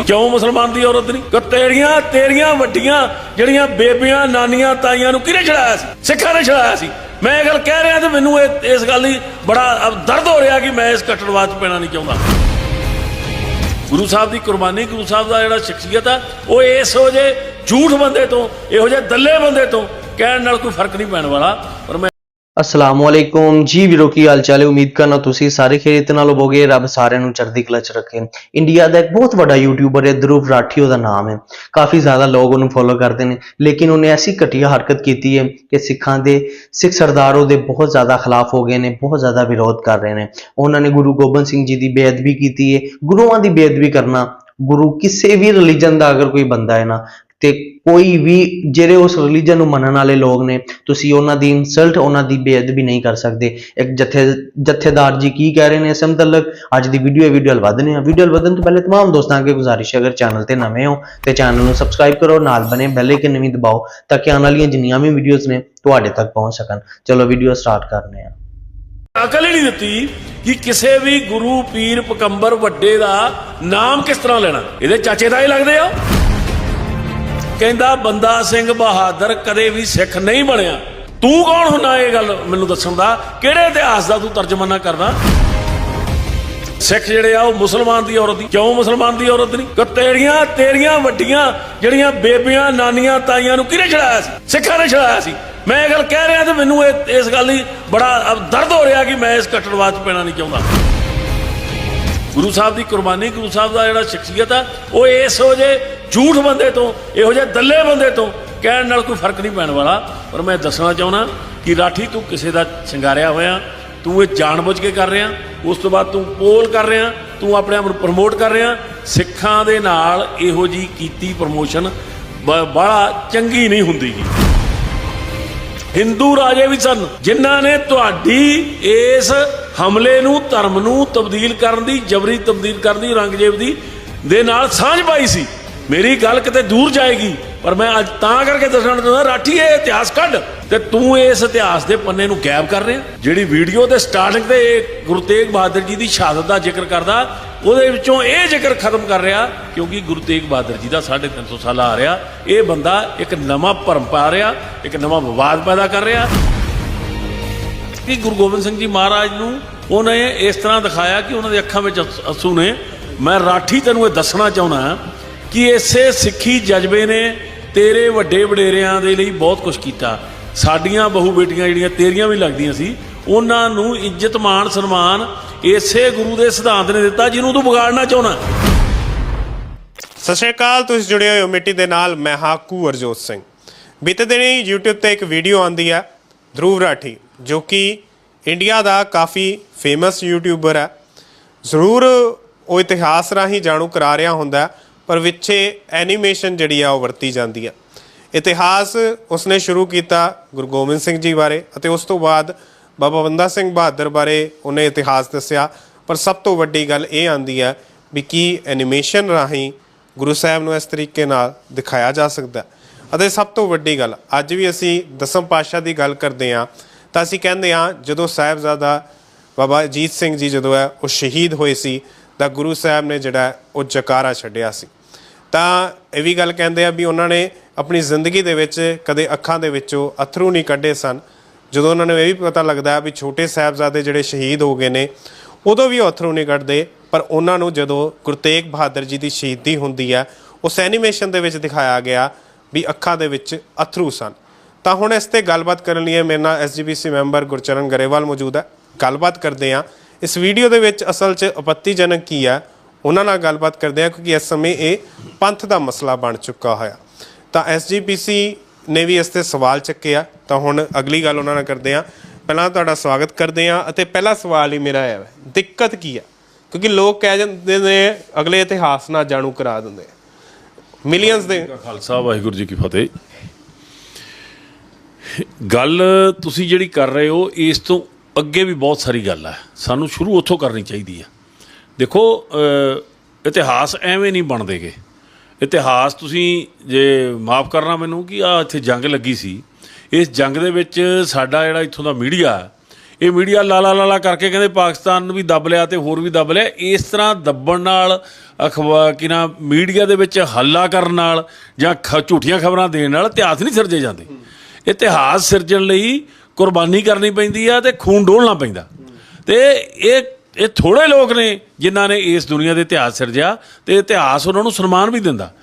ਦੀ ਕਿਉਂ ਮੁਸਲਮਾਨ ਦੀ ਔਰਤ ਨਹੀਂ? ਕਿ ਤੇਰੀਆਂ ਤੇਰੀਆਂ ਵੱਡੀਆਂ ਜਿਹੜੀਆਂ ਬੇਬੀਆਂ, ਨਾਨੀਆਂ, ਤਾਈਆਂ ਨੂੰ ਕਿਹਨੇ ਛੜਾਇਆ ਸੀ? ਸਿੱਖਾਂ ਨੇ ਛੜਾਇਆ ਸੀ। ਮੈਂ ਇਹ ਗੱਲ ਕਹਿ ਰਿਹਾ ਤੇ ਮੈਨੂੰ ਇਹ, ਇਸ ਗੱਲ ਦੀ ਬੜਾ ਦਰਦ ਹੋ ਰਿਹਾ ਕਿ ਮੈਂ ਇਸ ਕੱਟੜਵਾਦ 'ਚ ਪੈਣਾ ਨਹੀਂ ਚਾਹੁੰਦਾ। ਗੁਰੂ ਸਾਹਿਬ ਦੀ ਕੁਰਬਾਨੀ, ਗੁਰੂ ਸਾਹਿਬ ਦਾ ਜਿਹੜਾ ਸ਼ਖਸੀਅਤ ਆ, ਉਹ ਇਸ ਹੋ ਜੇ ਝੂਠ ਬੰਦੇ ਤੋਂ, ਇਹੋ ਜਿਹੇ ਦੱਲੇ ਬੰਦੇ ਤੋਂ ਕਹਿਣ ਨਾਲ ਕੋਈ ਫ਼ਰਕ ਨਹੀਂ ਪੈਣ ਵਾਲਾ। ਪਰ ਮੈਂ ਅਸਲਾਮ ਵਾਲੇਕੁਮ ਜੀ ਵੀਰੋ ਕੀ ਹਾਲ ਚਾਲ ਹੈ? ਉਮੀਦ ਕਰਨਾ ਤੁਸੀਂ ਸਾਰੇ ਖੇਤ ਨਾਲ ਹੋਵੋਗੇ। ਰੱਬ ਸਾਰਿਆਂ ਨੂੰ ਚੜ੍ਹਦੀ ਕਲਾ ਚ ਰੱਖੇ। ਇੰਡੀਆ ਦਾ ਇੱਕ ਬਹੁਤ ਵੱਡਾ ਯੂਟਿਊਬਰ ਹੈ ਧਰੁਵ ਰਾਠੀ ਉਹਦਾ ਨਾਮ ਹੈ। ਕਾਫੀ ਜ਼ਿਆਦਾ ਲੋਕ ਉਹਨੂੰ ਫੋਲੋ ਕਰਦੇ ਨੇ। ਲੇਕਿਨ ਉਹਨੇ ਐਸੀ ਘਟੀਆ ਹਰਕਤ ਕੀਤੀ ਹੈ ਕਿ ਸਿੱਖਾਂ ਦੇ, ਸਿੱਖ ਸਰਦਾਰ ਉਹਦੇ ਬਹੁਤ ਜ਼ਿਆਦਾ ਖਿਲਾਫ ਹੋ ਗਏ ਨੇ, ਬਹੁਤ ਜ਼ਿਆਦਾ ਵਿਰੋਧ ਕਰ ਰਹੇ ਨੇ। ਉਹਨਾਂ ਨੇ ਗੁਰੂ ਗੋਬਿੰਦ ਸਿੰਘ ਜੀ ਦੀ ਬੇਅਦਬੀ ਕੀਤੀ ਹੈ। ਗੁਰੂਆਂ ਦੀ ਬੇਅਦਬੀ ਕਰਨਾ, ਗੁਰੂ ਕਿਸੇ ਵੀ ਰਿਲੀਜਨ ਦਾ ਅਗਰ ਕੋਈ ਬੰਦਾ ਹੈ ਨਾ ਤੇ ਕੋਈ ਵੀ ਜਿਹੜੇ ਉਸ ਰਿਲੀਜਨ ਨੂੰ ਮੰਨਣ ਵਾਲੇ ਲੋਕ ਨੇ ਤੁਸੀਂ ਉਹਨਾਂ ਦੀ ਇਨਸਲਟ ਉਹਨਾਂ ਦੀ ਬੇਅਦਬੀ ਨਹੀਂ ਕਰ ਸਕਦੇ ਇੱਕ ਜਥੇ ਜਥੇਦਾਰ ਜੀ ਕੀ ਕਹਿ ਰਹੇ ਨੇ ਇਸ ਮੁਤਲਕ ਅੱਜ ਦੀ ਵੀਡੀਓ ਹੈ ਵੀਡੀਓ ਵਧਨੇ ਆ ਵੀਡੀਓ ਵਧਣ ਤੋਂ ਪਹਿਲੇ तमाम ਦੋਸਤਾਂ ਅੱਗੇ ਗੁਜ਼ਾਰਿਸ਼ ਹੈ ਅਗਰ ਚੈਨਲ ਤੇ ਨਵੇਂ ਹੋ ਤੇ ਚੈਨਲ ਨੂੰ ਸਬਸਕ੍ਰਾਈਬ ਕਰੋ ਨਾਲ ਬਨੇ ਬੈਲ ਆਈਕਨ ਵੀ ਦਬਾਓ ਤਾਂ ਕਿ ਆਉਣ ਵਾਲੀਆਂ ਜਿੰਨੀਆਂ ਵੀ ਵੀਡੀਓਜ਼ ਨੇ ਤੁਹਾਡੇ ਤੱਕ ਪਹੁੰਚ ਸਕਣ ਚਲੋ ਵੀਡੀਓ ਸਟਾਰਟ ਕਰਨੇ ਆ ਅਕਲ ਹੀ ਨਹੀਂ ਦਿੱਤੀ ਕਿ ਕਿਸੇ ਵੀ ਗੁਰੂ ਪੀਰ ਪਕੰਬਰ ਵੱਡੇ ਦਾ ਨਾਮ ਕਿਸ ਤਰ੍ਹਾਂ ਲੈਣਾ ਇਹਦੇ ਚਾਚੇ ਦਾ ਹੀ ਲੱਗਦੇ ਆ ਕਹਿੰਦਾ, ਬੰਦਾ ਸਿੰਘ ਬਹਾਦਰ ਕਦੇ ਵੀ ਸਿੱਖ ਨਹੀਂ ਬਣਿਆ। ਤੂੰ ਕੌਣ ਹੁੰਨਾ ਇਹ ਗੱਲ ਮੈਨੂੰ ਦੱਸਣ ਦਾ? ਕਿਹੜੇ ਇਤਿਹਾਸ ਦਾ ਤੂੰ ਤਰਜਮਾਨਾ ਕਰਦਾ? ਸਿੱਖ ਜਿਹੜੇ ਆ, ਉਹ ਮੁਸਲਮਾਨ ਦੀ ਔਰਤ ਦੀ। ਕਿਉਂ ਮੁਸਲਮਾਨ ਦੀ ਔਰਤ ਨਹੀਂ ਕਿ ਤੇਰੀਆਂ ਤੇਰੀਆਂ ਵੱਡੀਆਂ ਜਿਹੜੀਆਂ ਬੇਬੀਆਂ, ਨਾਨੀਆਂ, ਤਾਈਆਂ ਨੂੰ ਕਿਹਨੇ ਛੜਾਇਆ ਸੀ? ਸਿੱਖਾਂ ਨੇ ਛੜਾਇਆ ਸੀ। ਮੈਂ ਇਹ ਗੱਲ ਕਹਿ ਰਿਹਾ ਤੇ ਮੈਨੂੰ ਇਹ, ਇਸ ਗੱਲ ਲਈ ਬੜਾ ਦਰਦ ਹੋ ਰਿਹਾ ਕਿ ਮੈਂ ਇਸ ਕੱਟੜਵਾਦ 'ਚ ਪੈਣਾ ਨਹੀਂ ਚਾਹੁੰਦਾ। ਗੁਰੂ ਸਾਹਿਬ ਦੀ ਕੁਰਬਾਨੀ, ਗੁਰੂ ਸਾਹਿਬ ਦਾ ਜਿਹੜਾ ਸ਼ਖਸੀਅਤ ਆ, ਉਹ ਇਸ ਹੋ ਜੇ ਝੂਠ ਬੰਦੇ ਤੋਂ, ਇਹੋ ਜਿਹੇ ਦੱਲੇ ਬੰਦੇ ਤੋਂ ਕਹਿਣ ਨਾਲ ਕੋਈ ਫ਼ਰਕ ਨਹੀਂ ਪੈਣ ਵਾਲਾ। ਪਰ ਮੈਂ ਦੱਸਣਾ ਚਾਹੁੰਦਾ ਕਿ ਰਾਠੀ ਤੂੰ ਕਿਸੇ ਦਾ ਸ਼ਿੰਗਾਰਿਆ ਹੋਇਆ, ਤੂੰ ਇਹ ਜਾਣਬੁੱਝ ਕੇ ਕਰ ਰਿਹਾ, ਉਸ ਤੋਂ ਬਾਅਦ ਤੂੰ ਪੋਲ ਕਰ ਰਿਹਾ, ਤੂੰ ਆਪਣੇ ਆਪ ਨੂੰ ਪ੍ਰਮੋਟ ਕਰ ਰਿਹਾ, ਸਿੱਖਾਂ ਦੇ ਨਾਲ ਇਹੋ ਜੀ ਕੀਤੀ ਪ੍ਰਮੋਸ਼ਨ ਬੜਾ ਚੰਗੀ ਨਹੀਂ ਹੁੰਦੀ। ਗੀ ਹਿੰਦੂ ਰਾਜੇ ਵੀ ਸਨ, ਜਿਨ੍ਹਾਂ ਨੇ ਤੁਹਾਡੀ ਇਸ ਹਮਲੇ ਨੂੰ, ਧਰਮ ਨੂੰ ਤਬਦੀਲ ਕਰਨ ਦੀ, ਜਬਰੀ ਤਬਦੀਲ ਕਰਨ ਦੀ ਰੰਗਜੇਬ ਦੀ ਦੇ ਨਾਲ ਸਾਂਝ ਪਾਈ ਸੀ। ਮੇਰੀ ਗੱਲ ਕਿਤੇ ਦੂਰ ਜਾਏਗੀ, ਪਰ ਮੈਂ ਅੱਜ ਤਾਂ ਕਰਕੇ ਦੱਸਣਾ ਚਾਹੁੰਦਾ, ਰਾਠੀ, ਇਹ ਇਤਿਹਾਸ ਕੱਢ। ਤੇ ਤੂੰ ਇਸ ਇਤਿਹਾਸ ਦੇ ਪੰਨੇ ਨੂੰ ਗਾਇਬ ਕਰ ਰਿਹਾ, ਜਿਹੜੀ ਵੀਡੀਓ ਦੇ ਸਟਾਰਟਿੰਗ ਤੇ ਗੁਰੂ ਤੇਗ ਬਹਾਦਰ ਜੀ ਦੀ ਸ਼ਹਾਦਤ ਦਾ ਜ਼ਿਕਰ ਕਰਦਾ, ਉਹਦੇ ਵਿੱਚੋਂ ਇਹ ਜ਼ਿਕਰ ਖਤਮ ਕਰ ਰਿਹਾ, ਕਿਉਂਕਿ ਗੁਰੂ ਤੇਗ ਬਹਾਦਰ ਜੀ ਦਾ 350 ਸਾਲ ਆ ਰਿਹਾ, ਇਹ ਬੰਦਾ ਇੱਕ ਨਵਾਂ ਭਰਮ ਪਾ ਰਿਹਾ, ਇੱਕ ਨਵਾਂ ਵਿਵਾਦ ਪੈਦਾ ਕਰ ਰਿਹਾ। ਕਿ ਗੁਰੂ ਗੋਬਿੰਦ ਸਿੰਘ ਜੀ ਮਹਾਰਾਜ ਨੂੰ ਉਹਨੇ ਇਸ ਤਰ੍ਹਾਂ ਦਿਖਾਇਆ ਕਿ ਉਹਨਾਂ ਦੀ ਅੱਖਾਂ ਵਿੱਚ ਅਸ- ਅਸੂ ਨੇ, ਮੈਂ ਰਾਠੀ ਤੈਨੂੰ ਇਹ ਦੱਸਣਾ ਚਾਹੁੰਦਾ ਹਾਂ ਕਿ ਇਸੇ ਸਿੱਖੀ ਜਜ਼ਬੇ ਨੇ ਤੇਰੇ ਵੱਡੇ ਵਡੇਰਿਆਂ ਦੇ ਲਈ ਬਹੁਤ ਕੁਝ ਕੀਤਾ। ਸਾਡੀਆਂ ਬਹੂ ਬੇਟੀਆਂ ਜਿਹੜੀਆਂ ਤੇਰੀਆਂ ਵੀ ਲੱਗਦੀਆਂ ਸੀ, ਉਹਨਾਂ ਨੂੰ ਇੱਜ਼ਤ, ਮਾਣ, ਸਨਮਾਨ ਇਸੇ ਗੁਰੂ ਦੇ ਸਿਧਾਂਤ ਨੇ ਦਿੱਤਾ, ਜਿਹਨੂੰ ਤੂੰ ਵਿਗਾੜਨਾ ਚਾਹੁੰਦਾ ਸਤਿ ਸ਼੍ਰੀ ਅਕਾਲ, ਤੁਸੀਂ ਜੁੜੇ ਹੋਏ ਹੋ ਮਿੱਟੀ ਦੇ ਨਾਲ, ਮੈਂ ਹਾਕੂ ਕੁਵਰਜੋਤ ਸਿੰਘ। ਬੀਤੇ ਦਿਨੀ YouTube ਤੇ ਇੱਕ ਵੀਡੀਓ ਆਂਦੀ ਹੈ ਧਰੂਵ ਰਾਠੀ, ਜੋ ਕਿ ਇੰਡੀਆ ਦਾ ਕਾਫੀ ਫੇਮਸ ਯੂਟਿਊਬਰ ਹੈ ਜ਼ਰੂਰ ਉਹ ਇਤਿਹਾਸ ਰਾਹੀਂ ਜਾਣੂ ਕਰਾ ਰਿਹਾ ਹੁੰਦਾ ਪਰ ਵਿੱਚੇ ਐਨੀਮੇਸ਼ਨ ਜਿਹੜੀ ਆ, ਉਹ ਵਰਤੀ ਜਾਂਦੀ ਹੈ ਇਤਿਹਾਸ ਉਸਨੇ ਸ਼ੁਰੂ ਕੀਤਾ ਗੁਰੂ ਗੋਬਿੰਦ ਸਿੰਘ ਜੀ ਬਾਰੇ ਅਤੇ ਉਸ ਤੋਂ ਬਾਅਦ ਬਾਬਾ ਬੰਦਾ ਸਿੰਘ ਬਹਾਦਰ ਬਾਰੇ ਉਹਨੇ ਇਤਿਹਾਸ ਦੱਸਿਆ। ਪਰ ਸਭ ਤੋਂ ਵੱਡੀ ਗੱਲ ਇਹ ਆਂਦੀ ਹੈ ਵੀ ਕੀ ਐਨੀਮੇਸ਼ਨ ਰਾਹੀਂ ਗੁਰੂ ਸਾਹਿਬ ਨੂੰ ਇਸ ਤਰੀਕੇ ਨਾਲ ਦਿਖਾਇਆ ਜਾ ਸਕਦਾ। ਅਤੇ ਸਭ ਤੋਂ ਵੱਡੀ ਗੱਲ, ਅੱਜ ਵੀ ਅਸੀਂ ਦਸਮ ਪਾਤਸ਼ਾਹ ਦੀ ਗੱਲ ਕਰਦੇ ਹਾਂ, ਤਾਂ ਅਸੀਂ ਕਹਿੰਦੇ ਹਾਂ, ਜਦੋਂ ਸਾਹਿਬਜ਼ਾਦਾ ਬਾਬਾ ਅਜੀਤ ਸਿੰਘ ਜੀ ਜਦੋਂ ਹੈ, ਉਹ ਸ਼ਹੀਦ ਹੋਏ ਸੀ, ਤਾਂ ਗੁਰੂ ਸਾਹਿਬ ਨੇ ਜਿਹੜਾ ਉਹ ਜਕਾਰਾ ਛੱਡਿਆ ਸੀ। ਤਾਂ ਇਹ ਵੀ ਗੱਲ ਕਹਿੰਦੇ ਆ ਵੀ ਉਹਨਾਂ ਨੇ ਆਪਣੀ ਜ਼ਿੰਦਗੀ ਦੇ ਵਿੱਚ ਕਦੇ ਅੱਖਾਂ ਦੇ ਵਿੱਚੋਂ ਅਥਰੂ ਨਹੀਂ ਕੱਢੇ ਸਨ। ਜਦੋਂ ਉਹਨਾਂ ਨੂੰ ਇਹ ਵੀ ਪਤਾ ਲੱਗਦਾ ਵੀ ਛੋਟੇ ਸਾਹਿਬਜ਼ਾਦੇ ਜਿਹੜੇ ਸ਼ਹੀਦ ਹੋ ਗਏ ਨੇ, ਉਦੋਂ ਵੀ ਉਹ ਅਥਰੂ ਨਹੀਂ ਕੱਢਦੇ, ਪਰ ਉਹਨਾਂ ਨੂੰ ਜਦੋਂ ਗੁਰੂ ਤੇਗ ਬਹਾਦਰ ਜੀ ਦੀ ਸ਼ਹੀਦੀ ਹੁੰਦੀ ਹੈ ਉਸ ਐਨੀਮੇਸ਼ਨ ਦੇ ਵਿੱਚ ਦਿਖਾਇਆ ਗਿਆ ਵੀ ਅੱਖਾਂ ਦੇ ਵਿੱਚ ਅਥਰੂ ਸਨ। ਤਾਂ ਹੁਣ ਇਸ ਤੇ ਗੱਲਬਾਤ ਕਰਨ ਲਈ ਮੇਰੇ ਨਾਲ ਐਸਜੀਪੀਸੀ ਮੈਂਬਰ ਗੁਰਚਰਨ ਗਰੇਵਾਲ ਮੌਜੂਦ ਹੈ। ਗੱਲਬਾਤ ਕਰਦੇ ਹਾਂ। ਇਸ ਵੀਡੀਓ ਦੇ ਵਿੱਚ ਅਸਲ 'ਚ ਆਪੱਤੀਜਨਕ ਕੀ ਹੈ ਉਹਨਾਂ ਨਾਲ ਗੱਲਬਾਤ ਕਰਦੇ ਹਾਂ, ਕਿਉਂਕਿ ਇਸ ਸਮੇਂ ਇਹ ਪੰਥ ਦਾ ਮਸਲਾ ਬਣ ਚੁੱਕਾ ਹੋਇਆ। ਤਾਂ ਐਸਜੀਪੀਸੀ ਨੇ ਵੀ ਇਸ ਤੇ ਸਵਾਲ ਚੱਕੇ ਆ। ਤਾਂ ਹੁਣ ਅਗਲੀ ਗੱਲ ਉਹਨਾਂ ਨਾਲ ਕਰਦੇ ਹਾਂ। ਪਹਿਲਾਂ ਤੁਹਾਡਾ ਸਵਾਗਤ ਕਰਦੇ ਹਾਂ ਅਤੇ ਪਹਿਲਾ ਸਵਾਲ ਹੀ ਮੇਰਾ ਇਹ ਹੈ, ਦਿੱਕਤ ਕੀ ਆ ਕਿਉਂਕਿ ਲੋਕ ਕਹਿ ਜਾਂਦੇ ਨੇ, ਅਗਲੇ ਇਤਿਹਾਸ ਨਾਲ ਜਾਣੂ ਕਰਾ ਦਿੰਦੇ ਮਿਲੀਅਨਸ ਦੇ ਖਾਲਸਾ, ਵਾਹਿਗੁਰੂ ਜੀ ਕੀ ਫਤਿਹ। ਗੱਲ ਤੁਸੀਂ ਜਿਹੜੀ ਕਰ ਰਹੇ ਹੋ, ਇਸ ਤੋਂ ਅੱਗੇ ਵੀ ਬਹੁਤ ਸਾਰੀ ਗੱਲ ਹੈ। ਸਾਨੂੰ ਸ਼ੁਰੂ ਉੱਥੋਂ ਕਰਨੀ ਚਾਹੀਦੀ ਹੈ। ਦੇਖੋ ਇਤਿਹਾਸ ਐਵੇਂ ਨਹੀਂ ਬਣਦੇਗੇ। ਇਤਿਹਾਸ ਤੁਸੀਂ ਜੇ ਮਾਫ ਕਰਨਾ ਮੈਨੂੰ ਕਿ ਆ ਇੱਥੇ ਜੰਗ ਲੱਗੀ ਸੀ, ਇਸ ਜੰਗ ਦੇ ਵਿੱਚ ਸਾਡਾ ਜਿਹੜਾ ਇੱਥੋਂ ਦਾ ਮੀਡੀਆ, ਇਹ ਮੀਡੀਆ ਲਾਲਾ ਲਾਲਾ ਕਰਕੇ ਕਹਿੰਦੇ ਪਾਕਿਸਤਾਨ ਨੂੰ ਵੀ ਦੱਬ ਲਿਆ ਤੇ ਹੋਰ ਵੀ ਦੱਬ ਲਿਆ। ਇਸ ਤਰ੍ਹਾਂ ਦੱਬਣ ਨਾਲ ਅਖਬਾਰ ਕਿ ਨਾ, ਮੀਡੀਆ ਦੇ ਵਿੱਚ ਹੱਲਾ ਕਰਨ ਨਾਲ ਜਾਂ ਖ- ਝੂਠੀਆਂ ਖਬਰਾਂ ਦੇਣ ਨਾਲ ਇਤਿਹਾਸ ਨਹੀਂ ਸਿਰਜੇ ਜਾਂਦੇ। ਇਤਿਹਾਸ ਸਿਰਜਣ ਲਈ ਕੁਰਬਾਨੀ ਕਰਨੀ ਪੈਂਦੀ ਆ ਤੇ ਖੂਨ ਡੋਲਣਾ ਪੈਂਦਾ। ਤੇ ਇਹ ਇਹ ਥੋੜੇ ਲੋਕ ਨੇ ਜਿਨ੍ਹਾਂ ਨੇ ਇਸ ਦੁਨੀਆ ਦੇ ਇਤਿਹਾਸ ਸਿਰਜਿਆ ਤੇ ਇਤਿਹਾਸ ਉਹਨਾਂ ਨੂੰ ਸਨਮਾਨ ਵੀ ਦਿੰਦਾ।